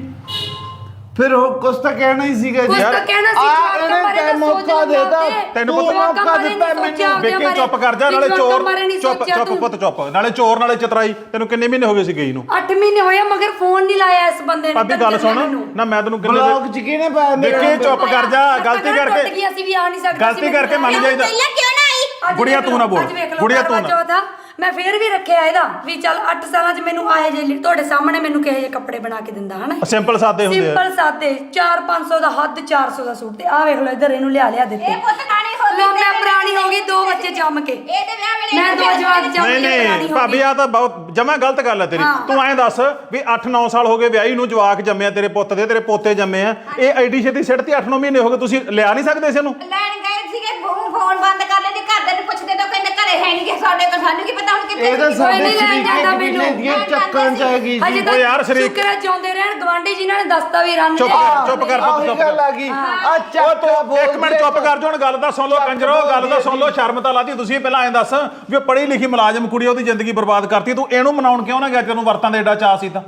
ਫਿਰ ਉਹ ਕੁਛ ਤਾਂ ਕਹਿਣਾ ਹੀ ਸੀਗਾ ਕੁਛ ਤਾਂ ਕਹਿਣਾ ਸੀ, ਆ ਜਵਾਕਾਂ ਤਾਂ ਮੌਕਾ ਸੋਚ ਦੇਤਾ। ਤੈਨੂੰ ਤੂੰ ਪਤਾ- ਮੌਕਾ ਦਿੱਤਾ ਨਹੀਂ ਮੈਨੂੰ। ਵਿੱਕੀ ਬਾਰੇ- ਚੁੱਪ ਕਰ ਜਾ ਨਾਲੇ ਚੋਰ ਨਹੀਂ ਚੁੱਪ ਸੋਚਿਆ ਚੁੱਪ ਤੂੰ। ਪੁੱਤ ਚੁੱਪ। ਨਾਲੇ ਚੋਰ ਨਾਲੇ ਚਤਰਾਈ। ਤੈਨੂੰ ਕਿੰਨੇ ਮਹੀਨੇ ਹੋ ਗਏ ਸੀ ਗਈ ਨੂੰ? 8 ਮਹੀਨੇ ਹੋਇਆ ਮਗਰ ਫੋਨ ਨਹੀਂ ਲਾਇਆ ਇਸ ਬੰਦੇ ਨੇ ਭਾਬੀ ਗੱਲ ਸੁਣ। ਨਾ ਮੈਂ ਤੈਨੂੰ ਕਿੰਨੇ ਬਲੌਗ ਚ ਕਿਹਨੇ ਪਾਇਆ ਮੇਰਾ ਵਿੱਕੀ ਚੁੱਪ ਕਰ ਜਾ। ਗਲਤੀ ਟੁੱਟ ਕਰਕੇ ਗਈ ਅਸੀਂ ਵੀ ਆ ਨਹੀਂ ਸਕਦੇ ਗਲਤੀ ਕਰਕੇ ਮੰਨ ਜਾਈਦਾ। ਪਹਿਲਾਂ ਕਿਉਂ ਨਾ ਆਈ? ਅੱਜ ਗੁੜੀਆ ਵੇਖ ਤੂੰ ਨਾ ਲਓ, ਬੋਲ। ਅੱਜ ਵੇਖ ਲਓ ਗੁੜੀਆ ਤੂੰ ਨਾ। ਆ, ਮੈਂ ਫੇਰ ਵੀ ਰੱਖਿਆ ਇਹਦਾ ਵੀ ਚੱਲ 8 ਸਾਲਾਂ 'ਚ ਮੈਨੂੰ ਆਏ ਜੇ ਤੁਹਾਡੇ ਸਾਹਮਣੇ ਮੈਨੂੰ ਕਿਹੋ ਜਿਹੇ ਕੱਪੜੇ ਬਣਾ ਕੇ ਦਿੰਦਾ ਹਨਾ? ਸਿੰਪਲ ਸਾਦੇ ਹੁੰਦੇ ਆ। ਸਿੰਪਲ ਸਾਦੇ 4-500 ਦਾ ਹੱਦ 400 ਦਾ ਸੂਟ ਤੇ ਆ ਵੇਖ ਲਓ ਇੱਧਰ ਇਹਨੂੰ ਲਿਆ ਲਿਆ ਦਿੱਤੇ। ਇਹ ਪੁੱਤ ਕਾਣੀ ਹੋ ਗਈ ਮੈਂ ਪੁਰਾਣੀ ਹੋ ਗਈ ਦੋ ਬੱਚੇ ਜੰਮ ਕੇ। ਇਹਦੇ ਵਿਆਹ ਵੇਲੇ ਮੈਂ ਦੋ ਜਵਾਕ ਜੰਮ ਨਹੀਂ ਕੇ ਪੁਰਾਣੀ ਨਹੀਂ ਹੋ ਭਾਬੀ ਗਈ। ਆ ਤਾਂ ਬਹੁਤ ਜਮਾ ਗਲਤ ਗੱਲ ਹੈ ਤੇਰੀ। ਹਾਂ। ਤੂੰ ਐਂ ਦੱਸ ਵੀ 8-9 ਸਾਲ ਹੋ ਗਏ ਵਿਆਹੀ ਨੂੰ ਜਵਾਕ ਜੰਮਿਆ ਤੇਰੇ ਪੁੱਤ ਦੇ ਤੇਰੇ ਪੋਤੇ ਜੰਮੇ ਆ। ਇਹ ਐਡੀ ਛੇਤੀ ਸਿੱਟ ਤੇ 8-9 ਮਹੀਨੇ ਹੋ ਗਏ ਤੁਸੀਂ ਲਿਆ ਨਹੀਂ ਸਕਦੇ ਇਸ ਨੂੰ? ਲੈਣ ਗਏ ਸੀਗੇ ਫੋਨ ਬੰਦ ਕਰ ਲੈਂਦੇ ਘਰ ਦੇ ਨੂੰ ਪੁੱਛਦੇ ਤਾਂ ਕਹਿੰਦੇ ਘਰੇ ਹੈ ਨਹੀਂ ਕਿ ਸਾਡੇ ਕੋਲ ਸਾਨੂੰ ਕੀ ਪਤਾ ਹੁਣ ਕਿੱਥੇ ਇਹ ਤਾਂ। ਸਾਡੇ ਨਹੀਂ ਲੈਣ ਸਰੀਕੇ ਜਾਂਦਾ ਕਬੀਲੇ ਮੈਨੂੰ। ਦੀਆਂ ਚੱਕਾਂ ਚ ਹਜੇ ਤੱਕ ਓ ਯਾਰ ਸ਼ਰੀਕ- ਸ਼ੁਕਰ ਹੈ ਜਿਉਂਦੇ ਰਹਿਣ ਗਵਾਂਢੀ ਜਿਨ੍ਹਾਂ ਨੇ ਦੱਸਤਾ ਵੀ ਰੰਨ ਚੁੱਪ ਕਰ ਚੁੱਪ ਕਰ ਪੁੱਤ ਆਹੀ ਚੁੱਪ ਗੱਲ ਕਰ। ਆ ਗਈ। ਆ ਓ ਚੱਕਾ ਤੂੰ ਇੱਕ ਮਿੰਟ ਚੁੱਪ ਕਰ ਜਾ ਹੁਣ ਗੱਲ ਦਾ ਸੁਣ ਲਓ ਕੰਜਰੋ ਗੱਲ ਦਾ ਸੁਣ ਲਓ ਸ਼ਰਮ ਤਾਂ ਲਾਦੀ ਤੁਸੀਂ ਪਹਿਲਾਂ ਐਂ ਦੱਸ ਵੀ ਉਹ ਪੜ੍ਹੀ ਲਿਖੀ ਮੁਲਾਜ਼ਮ ਕੁੜੀ ਉਹਦੀ ਜ਼ਿੰਦਗੀ ਬਰਬਾਦ ਕਰਤੀ ਤੂੰ ਇਹਨੂੰ ਮਨਾਉਣ ਕਿਉਂ ਨਾ ਗਿਆ ਤੈਨੂੰ ਵਰਤਾਂ ਦੇ ਏਡਾ ਚਾਹ ਸੀ ਤਾਂ?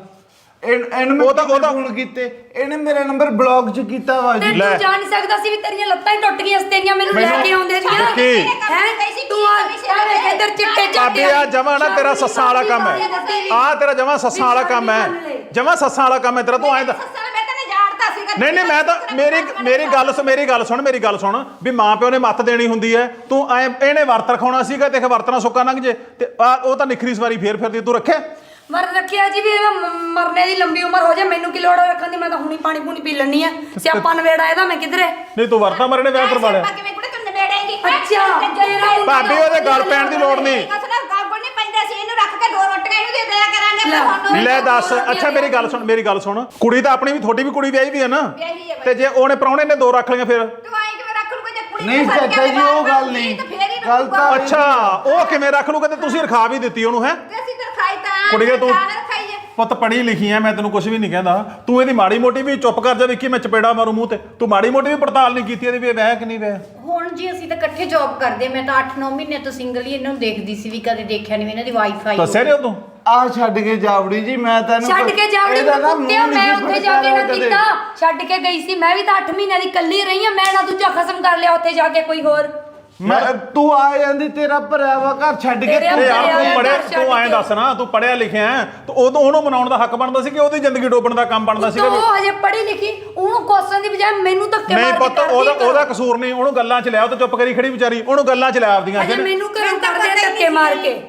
ਇਹਨ- ਉਹ ਤਾਂ- ਉਹ ਤਾਂ- ਫੋਨ ਕੀਤੇ। ਇਹਨੇ ਮੇਰਾ ਨੰਬਰ ਬਲੌਕ 'ਚ ਕੀਤਾ ਵਾ ਤੇ ਜੀ ਲੈ। ਤੂੰ ਜਾਣ ਨਹੀਂ ਸਕਦਾ ਸੀ ਵੀ ਤੇਰੀਆਂ ਲੱਤਾਂ ਹੀ ਟੁੱਟ ਗਈਆਂ ਸੀ ਤੇਰੀਆਂ ਮੈਨੂੰ ਲੈ ਮੈਨੂੰ- ਕੇ ਆਉਂਦੇ ਵਿੱਕੀ। ਹੈ? ਤੂੰ ਆ ਐਵੇਂ ਇੱਧਰ ਚਿੱਟੇ ਭਾਬੀ ਆ ਜਮਾ ਨਾ ਤੇਰਾ ਸੱਸਾਂ ਵਾਲਾ ਕੰਮ ਹੈ। ਆ ਤੇਰਾ ਜਮਾ ਸੱਸਾਂ ਵਾਲਾ ਕੰਮ ਹੈ। ਜਮਾ ਸੱਸਾਂ ਵਾਲਾ ਕੰਮ ਹੈ। ਤੇਰਾ ਤੂੰ ਐਂ ਮੈਂ ਜਾਣਦਾ ਸੀਗਾ ਨਹੀਂ ਨਹੀਂ ਮੈਂ ਤਾਂ ਮੇਰੀ ਮੇਰੀ ਗੱਲ ਸੁਣ ਮੇਰੀ ਗੱਲ ਸੁਣ ਮੇਰੀ ਗੱਲ ਸੁਣ ਵੀ ਮਾਂ ਪਿਓ ਨੇ ਮੱਤ ਦੇਣੀ ਹੁੰਦੀ ਹੈ। ਤੂੰ ਐ ਇਹਨੇ ਵਰਤ ਰਖਾਉਣਾ ਸੀਗਾ ਤੇ ਵਰਤਣਾ ਸੁੱਕਾ ਲੰਘ ਜੇ। ਤੇ ਆ ਉਹ ਤਾਂ ਨਿਖਰੀ ਸਵਾਰੀ ਫੇਰ ਫਿਰਦੀ ਤੂੰ ਰੱਖਿਆ। ਮਰ ਰੱਖਿਆ ਜੀ ਵੀ ਇਹ ਮ- ਮਰਨੇ ਦੀ ਲੰਬੀ ਉਮਰ ਹੋ ਜਾ ਮੈਨੂੰ ਕੀ ਲੋੜ ਹੈ ਰੱਖਣ ਦੀ? ਮੈਂ ਤਾਂ ਹੁਣੀ ਪਾਣੀ ਪੂਣੀ ਪੀ ਲੈਣੀ ਆ। ਸਿਆਪਾ ਨਵੇੜਾ ਇਹਦਾ ਮੈਂ ਕਿਧਰੇ? ਨਹੀਂ ਤੂੰ ਵਰਤਾਂ ਮਰਨੇ ਵਿਆਹ ਕਰਵਾ ਲਿਆ। ਕਿਵੇਂ ਕੁੜੇ ਤੂੰ ਨਵੇੜੇਂਗੀ? ਅੱਛਾ, ਤੇਰਾ ਭਾਬੀ ਉਹਦੇ ਗੱਲ ਪੈਣ ਦੀ ਲੋੜ ਨਹੀਂ। ਕਸਨਾ ਗਾਗੋ ਨਹੀਂ ਪੈਂਦਾ ਸੀ ਇਹਨੂੰ ਰੱਖ ਕੇ ਦੋ ਰੋਟੀਆਂ ਇਹਨੂੰ ਦੇ ਦਿਆ ਕਰਾਂਗੇ ਲੈ। ਦੱਸ ਅੱਛਾ ਮੇਰੀ ਗੱਲ ਸੁਣ ਮੇਰੀ ਗੱਲ ਸੁਣ। ਕੁੜੀ ਤਾਂ ਆਪਣੀ ਵੀ ਤੁਹਾਡੀ ਵੀ ਕੁੜੀ ਵਿਆਹੀ ਵੀ ਹੈ ਨਾ। ਵਿਆਹੀ ਹੈ ਬਾਈ। ਤੇ ਜੇ ਉਹਨੇ ਪ੍ਰਾਹੁਣੇ ਨੇ ਦੋ ਰੱਖ ਲਈਆਂ ਫਿਰ? ਤੂੰ ਆਏਂ ਕਿਵੇਂ ਰੱਖ ਲੂਗਾ ਜੇ ਕੁੜੀ ਨਹੀਂ ਚਾਚਾ ਜੀ, ਉਹ ਗੱਲ ਨਹੀਂ। ਗੱਲ। ਤਾਂ- ਅੱਛਾ ਉਹ ਕਿਵੇਂ ਰੱਖ ਲੂਗਾ ਤੇ ਤੁਸੀਂ ਰਖਾ ਵੀ ਦਿੱਤੀ ਉਹਨੂੰ ਹੈ? ਤਾਂ ਕੁੜੀਏ ਤੂੰ ਪੁੱਤ ਪੜ੍ਹੀ ਲਿਖੀ ਐ ਮੈਂ ਤੈਨੂੰ ਕੁਝ ਵੀ ਨਹੀਂ ਕਹਿੰਦਾ। ਤੂੰ ਇਹਦੀ ਮਾੜੀ ਮੋਟੀ ਵੀ ਚੁੱਪ ਕਰ ਜਾ ਵਿੱਕੀ ਮੈਂ ਚਪੇੜਾ ਮਾਰੂ ਮੂੰਹ ਤੇ। ਤੂੰ ਮਾੜੀ ਮੋਟੀ ਵੀ ਪੜਤਾਲ ਨਹੀਂ ਕੀਤੀ ਇਹਦੀ ਵੀ ਇਹ ਵਿਆਹ ਕਿ ਨਹੀਂ ਵਿਆਹ ਹੁਣ ਜੀ ਅਸੀਂ ਤਾਂ ਇਕੱਠੇ ਜੌਬ ਕਰਦੇ ਮੈਂ ਤਾਂ 8-9 ਮਹੀਨੇ ਤੋਂ ਸਿੰਗਲ ਹੀ ਇਹਨਾਂ ਨੂੰ ਦੇਖਦੀ ਸੀ ਵੀ ਕਦੇ ਦੇਖਿਆ ਨਹੀਂ ਇਹਨਾਂ ਦੀ ਵਾਈਫਾਈ ਦੱਸਿਆ ਨਹੀਂ। ਤੂੰ ਆ ਛੱਡ ਕੇ ਜਾਵੜੀ ਜੀ ਮੈਂ ਤੈਨੂੰ ਛੱਡ ਕੇ ਜਾਵੜੀ ਕੁੱਤਿਆ ਮੈਂ ਉੱਥੇ ਜਾ ਕੇ ਨਾ ਕੀਤਾ। ਛੱਡ ਕੇ ਗਈ ਸੀ ਮੈਂ ਵੀ ਤਾਂ 8 ਮਹੀਨਿਆਂ ਦੀ ਕੱਲੀ ਰਹੀ ਆ ਮੈਂ ਨਾ ਦੂਜਾ ਖਸਮ ਕਰ ਲਿਆ ਉੱਥੇ ਜਾ ਕੇ ਕੋਈ ਹੋਰ। ਮੈਂ ਤੂੰ ਆ ਜਾਂਦੀ ਤੇਰਾ ਭਰਿਆ ਵਾ ਘਰ ਛੱਡ ਕੇ ਤੇਰੇ ਯਾਰ ਤੂੰ ਪੜਿਆ ਤੂੰ ਐਂ। ਦੱਸ ਨਾ ਤੂੰ ਪੜਿਆ ਲਿਖਿਆ ਹੈ, ਤੇ ਉਦੋਂ ਉਹਨੂੰ ਮਨਾਉਣ ਦਾ ਹੱਕ ਬਣਦਾ ਸੀ ਕਿ ਉਹਦੀ ਜ਼ਿੰਦਗੀ ਡੋਬਣ ਦਾ ਕੰਮ ਬਣਦਾ ਵੀ- ਉਹ ਹਜੇ ਪੜ੍ਹੀ ਲਿਖੀ ਉਹਨੂੰ ਕੋਸਣ ਦੀ ਬਜਾਏ ਮੈਨੂੰ ਧੱਕੇ ਨਹੀਂ ਮਾਰ ਕੇ ਪੁੱਤ ਕਰਦੀ ਉਹਦਾ। ਉਹਦਾ ਕਸੂਰ ਨਹੀਂ ਉਹਨੂੰ ਗੱਲਾਂ 'ਚ ਲਿਆ ਉਹ ਤਾਂ ਚੁੱਪ ਕਰੀ ਖੜੀ ਵਿਚਾਰੀ ਉਹਨੂੰ ਗੱਲਾਂ 'ਚ ਲਿਆ ਆਪਦੀਆਂ ਮੈਨੂੰ ਘਰੋਂ ਹੀ ਧੱਕੇ ਨਹੀਂ ਮਾਰ ਸੀ। ਕੇ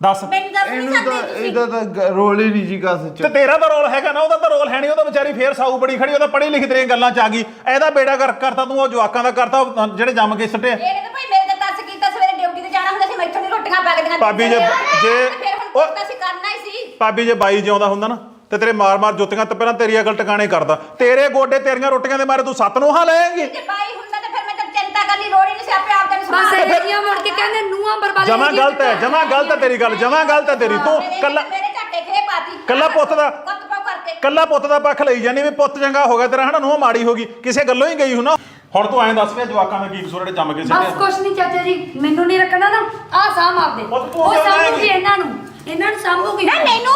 ਦੱਸ। ਮੈਨੂੰ ਦੱਸ ਨਹੀਂ ਇਹਨੂੰ ਤਾਂ ਸਕਦੇ ਤੁਸੀਂ ਇਹਦਾ ਤਾਂ ਰੋਲ ਹੀ ਨਹੀਂ ਜੀ ਕਸ ਤੇ ਚ ਤੇਰਾ ਤਾਂ ਰੋਲ ਹੈਗਾ ਨਾ ਉਹਦਾ ਤਾਂ ਰੋਲ ਹੈ ਨਹੀਂ ਉਹਦਾ ਵਿਚਾਰੀ ਫੇਰ ਸਾਊ ਬੜੀ ਖੜੀ ਉਹਦਾ ਪੜ੍ਹੀ ਲਿਖੀ ਤੇਰੀਆਂ ਗੱਲਾਂ 'ਚ ਆ ਗਈ। ਇਹਦਾ ਬੇੜਾ ਕਰ ਕਰਤਾ ਤੂੰ ਉਹ ਜਵਾਕਾਂ ਦਾ ਕਰਤਾ ਉਹ ਜਿਹੜੇ ਜੰਮ ਕੇ ਸੱਟੇ। ਇਹਨੇ ਤਾਂ ਭਾਈ ਮੇਰੇ ਤੇ ਤਰਸ ਕੀਤਾ ਸਵੇਰੇ ਡਿਊਟੀ ਤੇ ਜਾਣਾ ਹੁੰਦਾ ਸੀ ਮੈਥੋਂ ਨਹੀਂ ਰੋਟੀਆਂ ਪੱਕਦੀਆਂ ਭਾਬੀ ਜੇ- ਜੇ- ਫਿਰ ਹੁਣ ਉਹ- ਕੁਛ ਤਾਂ ਅਸੀਂ ਕਰਨਾ ਹੀ ਸੀ। ਭਾਬੀ ਜੇ ਬਾਈ ਜਿਉਂਦਾ ਹੁੰਦਾ ਨਾ ਤੇ ਤੇਰੇ ਮਾਰ-ਮਾਰ ਜੁੱਤੀਆਂ ਤੇ ਪਹਿਲਾਂ ਤੇਰੀ ਅਕਲ ਟਿਕਾਣੇ ਕਰਦਾ। ਤੇਰੇ ਗੋਡੇ ਤੇਰੀਆਂ ਰੋਟੀਆਂ ਦੇ ਮਾਰੇ ਤੂੰ ਸੱਤ ਨੂੰ ਹਾਂ ਲਾਏਂਗੀ। ਜੇ ਬਾਈ ਤਾਂ ਫਿਰ ਮੈਂ ਤਾਂ ਚਿੰਤਾ ਕਰਨ ਦੀ ਲੋੜ ਹੀ ਨਹੀਂ ਸੀ ਆਪੇ ਆਪ ਦੇ ਨੂੰ ਬਸ ਸੰਭਾਲ ਇਹ ਜੀਆਂ ਮੁੜ ਕੇ ਕਹਿੰਦੇ ਨੂੰਹਾਂ ਬਰਬਾਦ ਜਮਾ ਗਲਤ ਹੈ ਜਮਾ ਗਲਤ ਹੈ ਤੇਰੀ ਗੱਲ ਜਮਾ ਗਲਤ ਹੈ ਤੇਰੀ। ਤੂੰ ਕੱਲਾ ਮੇਰੇ ਝੱਟੇ ਖੇ ਪਾਤੀ ਕੱਲਾ ਪੁੱਤ ਦਾ- ਕੁੱਤ ਪਾਉ ਕਰਕੇ। ਕੱਲਾ ਪੁੱਤ ਦਾ ਪੱਖ ਲਈ ਜਾਨੀ ਵੀ ਪੁੱਤ ਚੰਗਾ ਹੋ ਗਿਆ ਤੇਰਾ ਹਨਾ ਨੂੰ ਮਾੜੀ ਹੋ ਗਈ ਕਿਸੇ ਗੱਲੋਂ ਹੀ ਗਈ ਹੁਣਾ। ਹੁਣ ਤੂੰ ਐਂ ਦੱਸ ਵੀ ਇਹ ਜਵਾਕਾਂ ਦਾ ਕੀ ਕਸੂਰ ਜਿਹੜੇ ਜੰਮ ਕੇ ਬਸ ਸਿੱਟੇ ਕੁਛ ਨਹੀਂ ਚਾਚਾ ਜੀ ਮੈਨੂੰ ਨਹੀਂ ਰੱਖਣਾ ਨਾ। ਆ ਸਾਮ ਆਪਦੇ। ਉਹ ਤੂੰ ਉਹ ਕਿਉਂ ਸਾਂਭੂਗੀ ਲਾਏਂਗੀ? ਇਹਨਾਂ ਨੂੰ। ਇਹਨਾਂ ਨੂੰ ਸਾਂਭੂਗੀ ਨਾ ਮੈਨੂੰ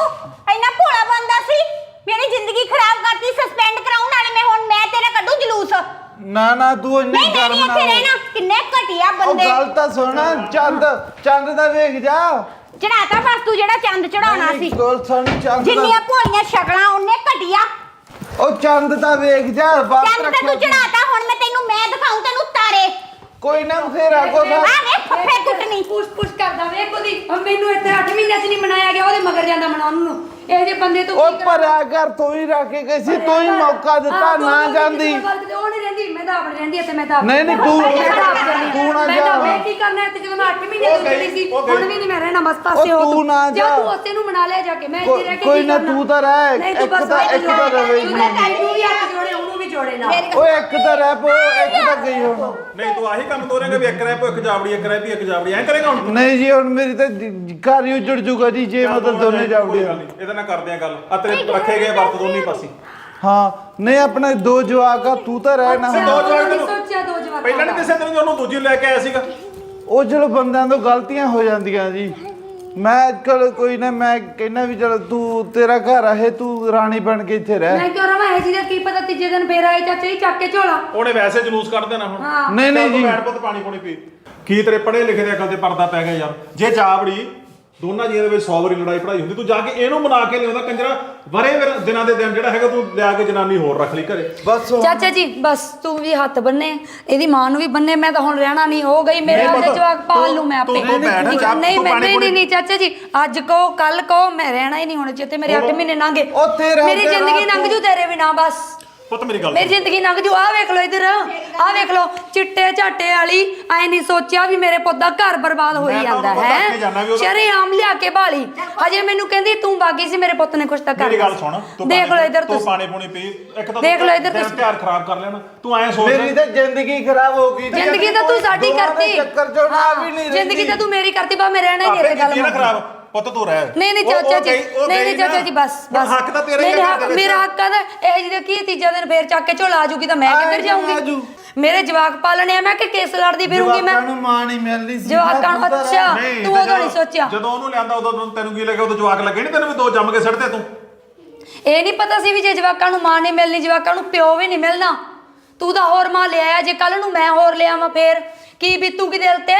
ਇੰਨਾ ਭੋਲਾ ਬੰਦਾ ਸੀ ਮੇਰੀ ਜ਼ਿੰਦਗੀ ਖਰਾਬ ਕਰਤੀ ਸਸਪੈਂਡ ਕਰਾਉਣ ਵਾਲੇ ਮੈਂ ਹੁਣ ਮੈਂ ਤੇਰਾ ਕੱਢੂ ਜਲੂਸ। ਨਾ ਨਾ ਤੂੰ ਇੰਨੀ ਨਹੀਂ ਮੈਂ ਗਰਮ ਨਹੀਂ ਨਾ ਇੱਥੇ ਹੋ। ਰਹਿਣਾ। ਕਿੰਨੇ ਘਟਿਆ ਉਹ ਬੰਦੇ? ਗੱਲ ਤਾਂ ਸੁਣ ਚੰਦ ਚੰਦ ਦਾ ਵੇਖ ਜਾ। ਚੜਾਤਾ ਬਸ ਤੂੰ ਜਿਹੜਾ ਚੰਦ ਚੜਾਉਣਾ ਸੀ। ਕੋਲ ਸੁਣ ਚੰਦ ਜਿੰਨੀਆਂ ਦਾ ਭੋਲੀਆਂ ਸ਼ਕਲਾਂ ਉਹਨੇ ਘਟਿਆ ਉਹ ਚੰਦ ਦਾ ਵੇਖ ਜਾ ਬਾਤ ਚੰਦ ਤੇ ਤੂੰ ਚੜਾਤਾ ਹੁਣ ਮੈਂ ਤੈਨੂੰ ਮੈਂ ਦਿਖਾਉਂ ਤੈਨੂੰ ਤਾਰੇ। ਕੋਈ ਨਾ ਫੇਰਾ ਕੋ ਆ ਵੇ ਫੱਫੇ ਕੁੱਟਣੀ ਪੁਸ਼ ਪੁਸ਼ ਕਰਦਾ ਵੇਖ ਉਹਦੀ ਹੁਣ ਮੈਨੂੰ ਇੱਥੇ 8 ਮਹੀਨੇ ਚ ਨਹੀਂ ਮਨਾਇਆ ਗਿਆ ਉਹਦੇ ਮਗਰ ਜਾਂਦਾ ਮਨਾਉਣ ਨੂੰ ਇਹ ਜੇ ਬੰਦੇ ਤੋਂ ਉਹ ਕੀ ਭਰਿਆ ਕਰ ਤੂੰ ਹੀ ਰੱਖ ਕੇ ਗਈ ਸੀ ਤੂੰ ਹੀ ਮੌਕਾ ਦਿੱਤਾ ਨਾ ਜਾਂਦੀ ਉਹ ਨਹੀਂ ਰਹਿੰਦੀ ਮੈਂ ਤਾਂ ਆਪ ਰਹਿੰਦੀ ਇੱਥੇ ਮੈਂ ਤਾਂ ਨਹੀਂ, ਨਹੀਂ, ਤੂੰ- ਤਾਂ। ਤੂੰ ਨਾ ਮੈਂ ਤਾਂ ਜਾ। ਮੈਂ ਕੀ ਕਰਨਾ ਇੱਥੇ ਜਦੋਂ ਮੈਂ 8 ਮਹੀਨੇ ਦੀ ਗਈ, ਚਲੀ ਸੀ ਹੁਣ। ਵੀ ਨਹੀਂ ਮੈਂ ਰਹਿਣਾ ਬਸ ਪਾਸੇ ਉਹ ਹੋ ਤੂੰ ਨਾ ਜਾਂ ਜਾ। ਤੂੰ ਉਸੇ ਨੂੰ ਮਨਾ ਲਿਆ ਜਾ ਕੇ ਮੈਂ ਇੱਥੇ ਰਹਿ ਕੇ ਕੋਈ ਨਾ? ਤੂੰ ਤਾਂ ਰਹਿ, ਨਹੀਂ ਤੂੰ ਇੱਕ ਤਾਂ- ਰਹਿ ਇੱਕ ਤਾਂ ਰਵੇ ਤੂੰ ਤਾਂ ਵੀ ਹੱਥ ਜੋੜੇ ਉਹਨੂੰ ਜੋੜੇ ਨਾ ਓਏ ਇੱਕ ਤਾਂ ਰਹਿ ਪੋ ਇੱਕ ਤਾਂ ਗਈ ਹੁਣ। ਨਹੀਂ ਤੂੰ ਆਹੀ ਕੰਮ ਤੋਰੇਂਗਾ ਵੀ ਇੱਕ ਰਹਿ ਪੋ ਇੱਕ ਜਾਵੜੀ ਇੱਕ ਰਹਿ ਪੀ ਇੱਕ ਜਾਵੜੀ। ਐਂ ਕਰੇਗਾ ਹੁਣ? ਤੂੰ? ਨਹੀਂ ਜੀ ਹੁਣ ਮੇਰੀ ਤਾਂ ਜ- ਘਰ ਹੀ ਉਜੜ ਜੂਗਾ ਜੀ ਜੇ ਮਤਲਬ ਦੋਨੇ ਕੋਈ ਜਾਵੜੀ। ਗੱਲ ਨਹੀਂ, ਇਹਦੇ ਨਾਲ ਕਰਦੇ ਆ ਗੱਲ। ਆ ਤੇਰੇ ਰੱਖੇ ਗਏ ਵਰਤ ਦੋਨੀ ਪਾਸੇ। ਹਾਂ ਨਹੀਂ ਆਪਣੇ ਦੋ ਜਵਾਕ ਆ ਤੂੰ ਤਾਂ ਰਹਿ ਨਾ। ਅੱਛਾ, ਦੋ ਜਵਾਕ ਤੈਨੂੰ- ਸੋਚਿਆ ਦੋ ਜਵਾਕ ਪਹਿਲਾਂ ਨਹੀਂ ਕਿਸੇ ਦਿਨ ਉਹਨੂੰ ਦੂਜੀ ਲੈ ਕੇ ਆਇਆ ਸੀਗਾ? ਉਹ ਚਲੋ ਬੰਦਿਆਂ ਤੋਂ ਗਲਤੀਆਂ ਹੋ ਜਾਂਦੀਆਂ ਜੀ। ਮੈਂ ਚਲ ਕੋਈ ਨਾ ਮੈਂ ਕਹਿੰਦਾ ਵੀ ਚਲ ਤੂੰ ਤੇਰਾ ਘਰ ਆ ਇਹ ਤੂੰ ਰਾਣੀ ਬਣ ਕੇ ਇੱਥੇ ਰਹਿ। ਮੈਂ ਕਿਉਂ ਰਵਾਂ ਇਹ ਜਿਹਦਾ ਕੀ ਪਤਾ ਤੀਜੇ ਦਿਨ ਫੇਰ ਆਏ ਚਾਚਾ ਜੀ ਚੱਕ ਕੇ ਝੋਲਾ। ਉਹਨੇ ਵੈਸੇ ਜਲੂਸ ਕੱਢ ਦੇਣਾ ਹੁਣ। ਹਾਂ। ਨਹੀਂ ਨਹੀਂ ਜੀ। ਬੈਠ ਪੁੱਤ ਪਾਣੀ ਪੂਣੀ ਪੀ। ਕੀ ਤੇਰੇ ਪੜ੍ਹੇ ਲਿਖੇ ਦੇ ਅਕਲ ਤੇ ਪਰਦਾ ਪੈ ਗਿਆ ਯਾਰ। ਜੇ ਜਾਵੜੀ ਦੋਨਾਂ ਜੀਆਂ ਦੇ ਵਿੱਚ 100 ਵਾਰੀ ਲੜਾਈ ਪੜਾਈ ਹੁੰਦੀ ਤੂੰ ਜਾ ਕੇ ਇਹਨੂੰ ਮਨਾ ਕੇ ਲਿਆਉਂਦਾ ਕੰਜਰਾ ਵਰੇ ਵਰੇ ਦਿਨਾਂ ਦੇ ਦਿਨ ਜਿਹੜਾ ਹੈਗਾ ਤੂੰ ਲਿਆ ਕੇ ਜਨਾਨੀ ਹੋਰ ਰੱਖ ਲਈ ਘਰੇ। ਬਸ ਹੁਣ- ਚਾਚਾ ਜੀ ਬਸ ਤੂੰ ਵੀ ਹੱਥ ਬੰਨੇ ਇਹਦੀ ਮਾਂ ਨੂੰ ਵੀ ਬੰਨੇ ਮੈਂ ਤਾਂ ਹੁਣ ਰਹਿਣਾ ਨਹੀਂ ਹੋ ਗਈ ਮੇਰੇ ਨਹੀਂ ਜਵਾਕ ਪਾਲ ਤੂੰ- ਲੂ ਮੈਂ ਆਪੇ। ਤੂੰ- ਤੂੰ ਬੈਠ, ਨਹੀਂ, ਨਹੀਂ ਤੂੰ ਮੈਂ ਪਾਣੀ ਨਹੀਂ ਪੂਣੀ- ਨਹੀਂ ਚਾਚਾ ਜੀ ਅੱਜ ਕਹੋ ਕੱਲ ਕਹੋ ਮੈਂ ਰਹਿਣਾ ਹੀ ਨਹੀਂ ਹੁਣ ਜਿੱਤੇ ਮੇਰੇ 8 ਮਹੀਨੇ ਲੰਘੇ ਉੱਥੇ ਰਹਿ ਮੇਰੀ ਕੇ ਜ਼ਿੰਦਗੀ ਰਾਤ ਲੰਘ ਜੂ ਤੇਰੇ ਬਿਨਾ ਬਸ। ਪੁੱਤ ਮੇਰੀ ਗੱਲ ਮੇਰੀ। ਜ਼ਿੰਦਗੀ ਲੰਘ ਜੂ ਆਹ ਵੇਖ ਲਓ ਇੱਧਰ ਆਹ ਵੇਖ ਲਓ ਚਿੱਟੇ ਝਾਟੇ ਵਾਲੀ ਐ ਨਹੀਂ ਸੋਚਿਆ ਵੀ ਮੇਰੇ ਪੁੱਤ ਦਾ ਘਰ ਬਰਬਾਦ ਹੋਈ ਤਾਂ ਜਾਂਦਾ ਹੈ ਉਹਦਾ- ਸ਼ਰੇਆਮ ਲਿਆ ਕੇ ਬਾਲੀ ਹਜੇ ਮੈਨੂੰ ਕਹਿੰਦੀ ਤੂੰ ਬਾਗੀ ਸੀ ਮੇਰੇ ਪੁੱਤ ਨੇ ਕੁਛ ਤਾਂ ਕਰ ਮੇਰੀ ਗੱਲ। ਸੁਣ ਤੂੰ ਦੇਖ ਲਓ ਇੱਧਰ ਤੂੰ ਪਾਣੀ ਪੂਣੀ ਪੀ ਇੱਕ ਤਾਂ ਦੇਖ ਤੂੰ ਲਓ ਇੱਧਰ ਤੁਸੀਂ। ਤਿਉਹਾਰ ਖਰਾਬ ਕਰ ਲੈਣਾ ਤੂੰ ਐਂ ਸੋਚ ਮੇਰੀ ਤਾਂ ਜ਼ਿੰਦਗੀ ਖਰਾਬ ਹੋ ਗਈ। ਜ਼ਿੰਦਗੀ ਤਾਂ ਤੂੰ ਸਾਡੀ ਕਰਤੀ ਚੱਕਰ ਚੋਂ ਨਾ ਵੀ ਨਹੀਂ ਜ਼ਿੰਦਗੀ। ਤਾਂ ਤੂੰ ਮੇਰੀ ਕਰਤੀ ਬਾ ਮੈਂ ਰਹਿਣਾ ਹੀ ਨਹੀਂ ਇੱਥੇ ਗੱਲ। ਖਰਾਬ ਪੁੱਤ ਤੂੰ ਰਹਿ। ਨਹੀਂ ਨਹੀਂ ਉਹ- ਉਹ ਚਾਚਾ ਜੀ। ਗਈ- ਉਹ ਨਹੀਂ ਨਹੀਂ ਨਾ। ਚਾਚਾ ਜੀ ਬਸ ਹੁਣ ਬਸ। ਹੱਕ ਤਾਂ ਤੇਰਾ ਹੀ ਨਹੀਂ, ਹੈ ਹੱਕ- ਘਰ ਦੇ ਵਿੱਚ। ਮੇਰਾ ਹੱਕ ਆ ਇਹ ਜਿਹਦੇ ਕੀ ਤੀਜਾ ਦਿਨ ਫੇਰ ਚੱਕ ਕੇ ਝੋਲਾ ਆ ਜੂਗੀ ਤਾਂ ਮੈਂ ਕਿੱਧਰ ਜਾਊਂਗੀ? ਮੇਰੇ ਜਵਾਕ ਪਾਲਣੇ ਆ ਮੈਂ ਕਿ ਕੇਸ ਲੜਦੀ ਫਿਰੂੰਗੀ ਮੈਂ? ਜਵਾਕਾਂ ਨੂੰ ਮਾਂ ਨਹੀਂ ਮਿਲਦੀ ਸੀ। ਜਵਾਕਾਂ ਨੂੰ ਤੂੰ ਤਾਂ ਰਹਿ। ਅੱਛਾ ਨਹੀਂ ਤੂੰ ਤੇ ਉਦੋਂ ਨਹੀਂ ਜਦੋਂ- ਸੋਚਿਆ। ਜਦੋਂ ਉਹਨੂੰ ਲਿਆਂਦਾ ਉਦੋਂ ਤੈਨੂੰ- ਤੈਨੂੰ ਕੀ ਲੱਗਿਆ ਉਦੋਂ ਜਵਾਕ ਲੱਗੇ ਨਹੀਂ ਤੈਨੂੰ ਵੀ ਦੋ ਜੰਮ ਕੇ ਸੜਦੇ ਤੂੰ? ਇਹ ਨਹੀਂ ਪਤਾ ਸੀ ਵੀ ਜੇ ਜਵਾਕਾਂ ਨੂੰ ਮਾਂ ਨਹੀਂ ਮਿਲਣੀ ਜਵਾਕਾਂ ਨੂੰ ਪਿਓ ਵੀ ਨਹੀਂ ਮਿਲਣਾ। ਤੂੰ ਤਾਂ ਹੋਰ ਮਾਂ ਲਿਆਇਆ ਜੇ ਕੱਲ ਨੂੰ ਮੈਂ ਹੋਰ ਲਿਆਵਾਂ ਫੇਰ। ਕੀ ਬੀਤੂਗੀ ਦਿਲ ਤੇ?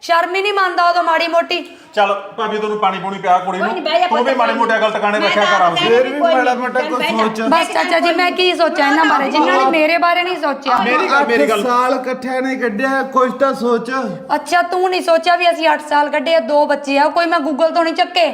ਸ਼ਰਮ ਹੀ ਨਹੀਂ ਮੰਨਦਾ ਉਦੋਂ ਮਾੜੀ ਮੋਟੀ। ਚੱਲ ਭਾਬੀ ਤੈਨੂੰ ਪਾਣੀ ਪੂਣੀ ਪਿਆ ਕੁੜੀ ਕੋਈ ਨੂੰ ਨਹੀਂ ਬਹਿ ਜਾ ਤੂੰ ਵੀ ਪੁੱਤ, ਮਾੜੀ ਮੋਟੇ ਗੱਲ ਟਿਕਾਣੇ ਮੈਂ ਰੱਖਿਆ ਤਾਂ ਕਰ ਆਪਦੀ ਫੇਰ ਵੀ ਕੋਈ ਮਾੜਾ ਮੋਟਾ ਚੱਲ ਕੁਝ ਬਹਿ ਜਾ। ਸੋਚ ਬਸ ਚਾਚਾ ਜੀ ਮੈਂ ਕੀ ਸੋਚਾਂ ਇਹਨਾਂ ਬਾਰੇ? ਜਿਨ੍ਹਾਂ ਨੇ ਮੇਰੇ ਬਾਰੇ ਨਹੀਂ ਸੋਚਿਆ। ਮੇਰੀ ਗੱਲ ਮੇਰੀ ਗੱਲ ਸਾਲ ਇਕੱਠਿਆਂ ਨੇ ਕੱਢਿਆ ਕੁਝ ਤਾਂ ਸੋਚ। ਅੱਛਾ ਤੂੰ ਨਹੀਂ ਸੋਚਿਆ ਵੀ ਅਸੀਂ 8 ਸਾਲ ਕੱਢੇ ਆ ਦੋ ਬੱਚੇ ਆ ਕੋਈ ਮੈਂ ਗੂਗਲ ਤੋਂ ਨਹੀਂ ਚੱਕੇ?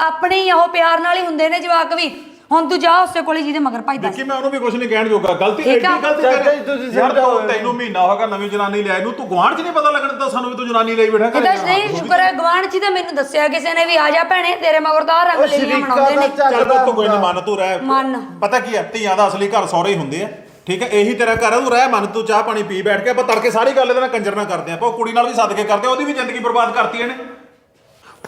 ਆਪਣੇ ਹੀ ਉਹ ਪਿਆਰ ਨਾਲ ਹੀ ਹੁੰਦੇ ਨੇ ਜਵਾਕ ਵੀ। ਹੁਣ ਤੂੰ ਜਾ ਉਸੇ ਕੋਲੇ ਜਿਹਦੇ ਮਗਰ ਭਾਈ ਦੱਸ ਦੇਖੀ ਮੈਂ ਉਹਨੂੰ ਵੀ ਕੁਝ ਨਹੀਂ ਕਹਿਣ ਜੋਗਾ। ਗਲਤੀ ਠੀਕ ਐਡੀ ਆ। ਗਲਤੀ ਚਾਚਾ ਜੀ, ਤੁਸੀਂ ਯਾਰ ਸਮਝਾਓ। ਤੂੰ- ਤੈਨੂੰ ਮਹੀਨਾ ਹੋਗਾ ਨਵੀਂ ਜਨਾਨੀ ਲਿਆਈ ਨੂੰ। ਤੂੰ ਗਵਾਂਢ ਚ ਨਹੀਂ ਪਤਾ ਲੱਗਣ ਦਿੱਤਾ ਸਾਨੂੰ ਵੀ ਤੂੰ ਜਨਾਨੀ ਲਈ ਬੈਠਾ ਇਹਦਾ ਨਹੀਂ ਸ਼ੁਕਰ ਹੈ ਗਵਾਂਢ ਜੀ ਤਾਂ ਮੈਨੂੰ ਦੱਸਿਆ ਕਿਸੇ ਨੇ ਵੀ ਆ ਜਾ ਭੈਣੇ ਤੇਰੇ ਮਗਰ ਤਾਂ ਆਹ ਰੰਗ ਉਹ ਲੈਣੀਆਂ ਸ਼ਰੀਕਾ ਦਾ ਨੇ। ਚੱਲ ਚੱਲਦਾ ਪੁੱਤ ਕੋਈ ਨਹੀਂ ਮੰਨ ਤੂੰ ਰਹਿ। ਮੰਨ। ਪਤਾ ਕੀ ਹੈ ਧੀਆਂ ਦਾ ਅਸਲੀ ਘਰ ਸਹੁਰੇ ਹੀ ਹੁੰਦੇ ਆ। ਠੀਕ ਹੈ ਇਹੀ ਤੇਰਾ ਘਰ ਹੈ ਤੂੰ ਰਹਿ ਮੰਨ ਤੂੰ ਚਾਹ ਪਾਣੀ ਪੀ ਬੈਠ ਕੇ ਆਪਾਂ ਤੜਕੇ ਸਾਰੀ ਗੱਲ ਇਹਦੇ ਨਾਲ ਕੰਜਰ ਨਾਲ ਕਰਦੇ ਆ। ਆਪਾਂ ਉਹ ਕੁੜੀ ਨਾਲ ਵੀ ਸਦਕੇ ਕਰਦੇ ਆ ਉਹਦੀ ਵੀ ਜ਼ਿੰਦਗੀ ਬਰਬਾਦ ਕਰਤੀ ਇਹਨੇ।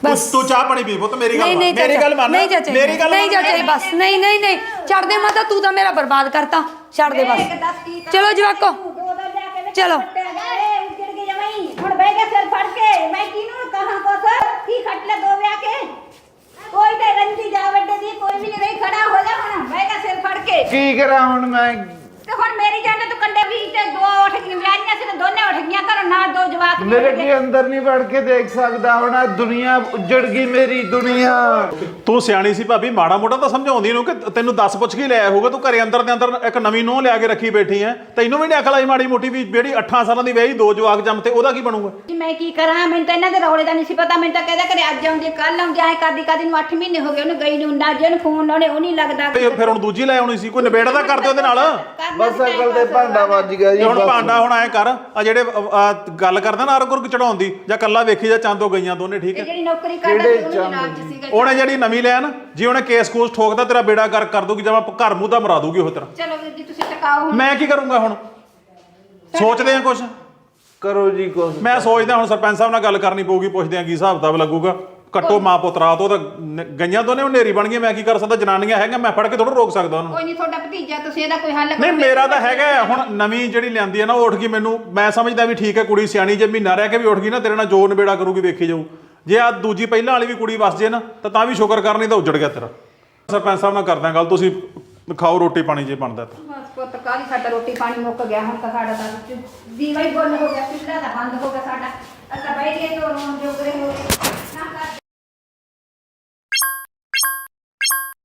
ਬਸ। ਤੂੰ ਚਾਹ ਪਾਣੀ ਪੀ ਪੁੱਤ ਮੇਰੀ ਗੱਲ ਨਹੀਂ ਮੇਰੀ ਗੱਲ ਮੰਨ। ਨਹੀਂ ਚਾਚਾ ਮੇਰੀ ਗੱਲ ਨਹੀਂ। ਚਾਚਾ ਜੀ, ਬਸ। ਨਹੀਂ ਨਹੀਂ ਨਹੀਂ। ਛੱਡ ਦੇ ਮਾਤਾ ਤੂੰ ਤਾਂ ਮੇਰਾ ਬਰਬਾਦ ਕਰਤਾ। ਛੱਡ ਦੇ ਬਸ। ਕੀ ਚਲੋ ਜਵਾਕੋ। ਕੇ ਚਲੋ। ਹੁਣ ਬਹਿ ਸਿਰ ਫੜ ਕੇ। ਮੈਂ ਕਿਹਨੂੰ ਕਹਾਂ ਕੁਛ? ਕੀ ਖੱਟ ਲੈ ਦੋ ਵਿਆਹ ਕੇ? ਕੋਈ ਤੇ ਰੰਜੀ ਜਾ ਵੱਡੇ ਦੀ ਕੋਈ ਵੀ ਨਹੀਂ। ਖੜਾ ਹੋ ਜਾ ਹੁਣ। ਬਹਿ ਗਿਆ ਸਿਰ ਫੜ ਕੇ। ਕੀ ਕਰਾਂ ਹੁਣ ਮੈਂ? ਤੇ ਹੁਣ ਮੇਰੀ ਜਾਨ ਤੂੰ ਕੰਡੇ ਵੀ ਤੇ ਦੋ ਉੱਠ ਗਈਆਂ ਵਿਆਹੀਆਂ ਸੀ ਤੇ ਦੋਨੇ ਉੱਠ ਗਈਆਂ ਘਰੋਂ ਨਾਲ ਦੋ ਜਵਾਕ ਵੀ ਮੇਰੇ ਉੱਠ ਗਏ। ਕੀ ਅੰਦਰ ਨਹੀਂ ਵੜ ਕੇ ਦੇਖ ਸਕਦਾ ਹੁਣ ਆਹ ਦੁਨੀਆ ਉੱਜੜ ਗਈ ਮੇਰੀ ਦੁਨੀਆ। ਤੂੰ ਸਿਆਣੀ ਸੀ ਭਾਬੀ ਮਾੜਾ ਮੋਟਾ ਤਾਂ ਸਮਝਾਉਂਦੀ ਨੂੰ ਕਿ ਤੈਨੂੰ ਦੱਸ ਪੁੱਛ ਕੇ ਲਿਆਇਆ ਹੋਊਗਾ ਤੂੰ ਘਰੇ ਅੰਦਰ ਦੇ ਅੰਦਰ ਇੱਕ ਨਵੀਂ ਨੂੰਹ ਲਿਆ ਕੇ ਰੱਖੀ ਬੈਠੀ ਐ। ਤੈਨੂੰ ਵੀ ਨਹੀਂ ਅਕਲ ਆਈ ਮਾੜੀ ਮੋਟੀ ਵੀ ਜਿਹੜੀ 8 ਸਾਲਾਂ ਦੀ ਵਿਆਹੀ ਦੋ ਜਵਾਕ ਜੰਮ ਤੇ ਉਹਦਾ ਕੀ ਬਣੂਗਾ? ਕਿ ਮੈਂ ਕੀ ਕਰਾਂ? ਮੈਨੂੰ ਤਾਂ ਇਹਨਾਂ ਦੇ ਰੌਲੇ ਦਾ ਨਹੀਂ ਸੀ ਪਤਾ। ਮੈਨੂੰ ਤਾਂ ਕਹਿੰਦਾ ਕਰੇ ਅੱਜ ਆਉਂਦੀ ਕੱਲ ਆਉਂਦੀ ਐ ਕਰਦੀ ਕਰਦੀ ਨੂੰ 8 ਮਹੀਨੇ ਹੋ ਗਏ ਉਹਨੂੰ ਗਈ ਨੂੰ ਨਾ ਜਿਹਨੂੰ ਫੋਨ ਲਾਉਣੇ ਉਹ ਨਹੀਂ ਲੱਗਦਾ। ਤੇ ਫਿਰ ਹੁਣ ਦੂਜੀ ਲੈ ਆਉਣੀ ਸੀ ਕੋਈ ਨਿਬੇੜਾ ਤਾਂ ਕਰਦੇ ਉਹਦੇ ਨਾਲ? ਬਸ ਅਕਲ ਦੇ pass ਭਾਂਡਾ ਵੱਜ ਗਿਆ ਜੀ ਜੇ ਹੁਣ ਬਸ। ਭਾਂਡਾ ਹੁਣ ਐ ਕਰ ਆ ਜਿਹੜੇ ਅ, ਅ, ਗੱਲ ਕਰਦਾ ਨਾ ਅਰਗੁਰਗ ਚੜਾਉਣ ਦੀ ਜਾਂ ਕੱਲਾ ਵੇਖੀ ਜਾਂ ਚੰਦੋ ਗਈਆਂ ਦੋਨੇ ਠੀਕ ਤੇ ਹੈ ਜਿਹੜੀ ਨੌਕਰੀ ਕਰਦਾ ਸੀ ਉਹਨੂੰ ਚ ਸੀਗਾ ਉਹਨੇ ਜਿਹੜੀ ਨਵੀਂ ਲਿਆ ਨਾ ਜੀ ਉਹਨੇ ਕੇਸ ਕੋਸ ਠੋਕਦਾ ਤੇਰਾ ਬੇੜਾ ਕਰ ਕਰ ਦੂਗੀ ਜਮਾ ਘਰ ਮੂੰਹ ਦਾ ਮਰਾ ਦੂਗੀ ਉਹ ਤੇਰਾ। ਚਲੋ ਵੀਰ ਜੀ ਤੁਸੀਂ ਟਕਾਓ ਹੁਣ। ਮੈਂ ਕੀ ਕਰੂੰਗਾ ਹੁਣ? ਸੋਚਦੇ ਆ ਕੁਛ? ਕਰੋ ਜੀ ਕੁਛ। ਮੈਂ ਸੋਚਦਾ ਹੁਣ ਸਰਪੰਚ ਸਾਹਿਬ ਨਾਲ ਗੱਲ ਕਰਨੀ ਪਊਗੀ ਪੁੱਛਦੇ ਆ ਕੀ ਹਿਸਾਬ ਕਿਤਾਬ ਲੱਗੂਗਾ। ਕੱਟੋ ਮਾਂ ਪੁੱਤ ਰਾਤ ਉਹ ਤਾਂ ਨ- ਗਈਆਂ ਦੋਨੇ ਉਹ ਨੇਰੀ ਬਣ ਗਈਆਂ ਮੈਂ ਕੀ ਕਰ ਸਕਦਾ? ਜਨਾਨੀਆਂ ਹੈਗੀਆਂ ਮੈਂ ਫੜ ਕੇ ਥੋੜਾ ਰੋਕ ਸਕਦਾ ਉਹਨੂੰ। ਕੋਈ ਨਹੀਂ ਤੁਹਾਡਾ ਭਤੀਜਾ ਤੁਸੀਂ ਇਹਦਾ ਕੋਈ ਹੱਲ ਕਰੋ। ਨਹੀਂ ਮੇਰਾ ਤਾਂ ਹੈਗਾ ਹੈ, ਹੁਣ ਨਵੀਂ ਜਿਹੜੀ ਲਿਆਂਦੀ ਹੈ ਨਾ ਉਹ ਉੱਠ ਗਈ ਮੈਨੂੰ। ਮੈਂ ਸਮਝਦਾ ਵੀ ਠੀਕ ਹੈ ਕੁੜੀ ਸਿਆਣੀ ਜੇ ਮਹੀਨਾ ਰਹਿ ਕੇ ਵੀ ਉੱਠ ਗਈ ਨਾ ਤੇਰੇ ਨਾਲ ਜੋ ਨਿਬੇੜਾ ਕਰੂਗੀ ਵੇਖੀ ਜਾਊ। ਜੇ ਆ ਦੂਜੀ ਪਹਿਲਾਂ ਵਾਲੀ ਵੀ ਕੁੜੀ ਵਸ ਜੇ ਨਾ ਤਾਂ ਤਾਂ ਵੀ ਸ਼ੁਕਰ ਕਰਨੀ ਤਾਂ ਉੱਜੜ ਗਿਆ ਤੇਰਾ। ਸਰਪੰਚ ਸਾਹਿਬ ਨਾਲ ਕਰਦਾ ਗੱਲ ਤੁਸੀਂ ਖਾਓ ਰੋਟੀ ਪਾਣੀ ਜੇ ਬਣਦਾ ਤਾਂ। ਬਸ ਪੁੱਤ ਕਾਲੀ ਸਾਡਾ ਰੋਟੀ ਪਾਣੀ ਮੁੱਕ ਗਿਆ ਹੁਣ ਤਾਂ ਸਾਡਾ ਤਾਂ ਦੀਵਾ ਹੀ ਬੰਦ ਹੋ ਗਿਆ ਚੁੱਲ੍ਹਾ ਦਾ ਬੰਦ ਹੋ ਗਿਆ ਸਾਡਾ। ਅਸਾਂ ਬੈਠ ਕੇ ਤੋਂ ਰੋਣ ਜੋਗਰੇ ਹੋ ਗਏ।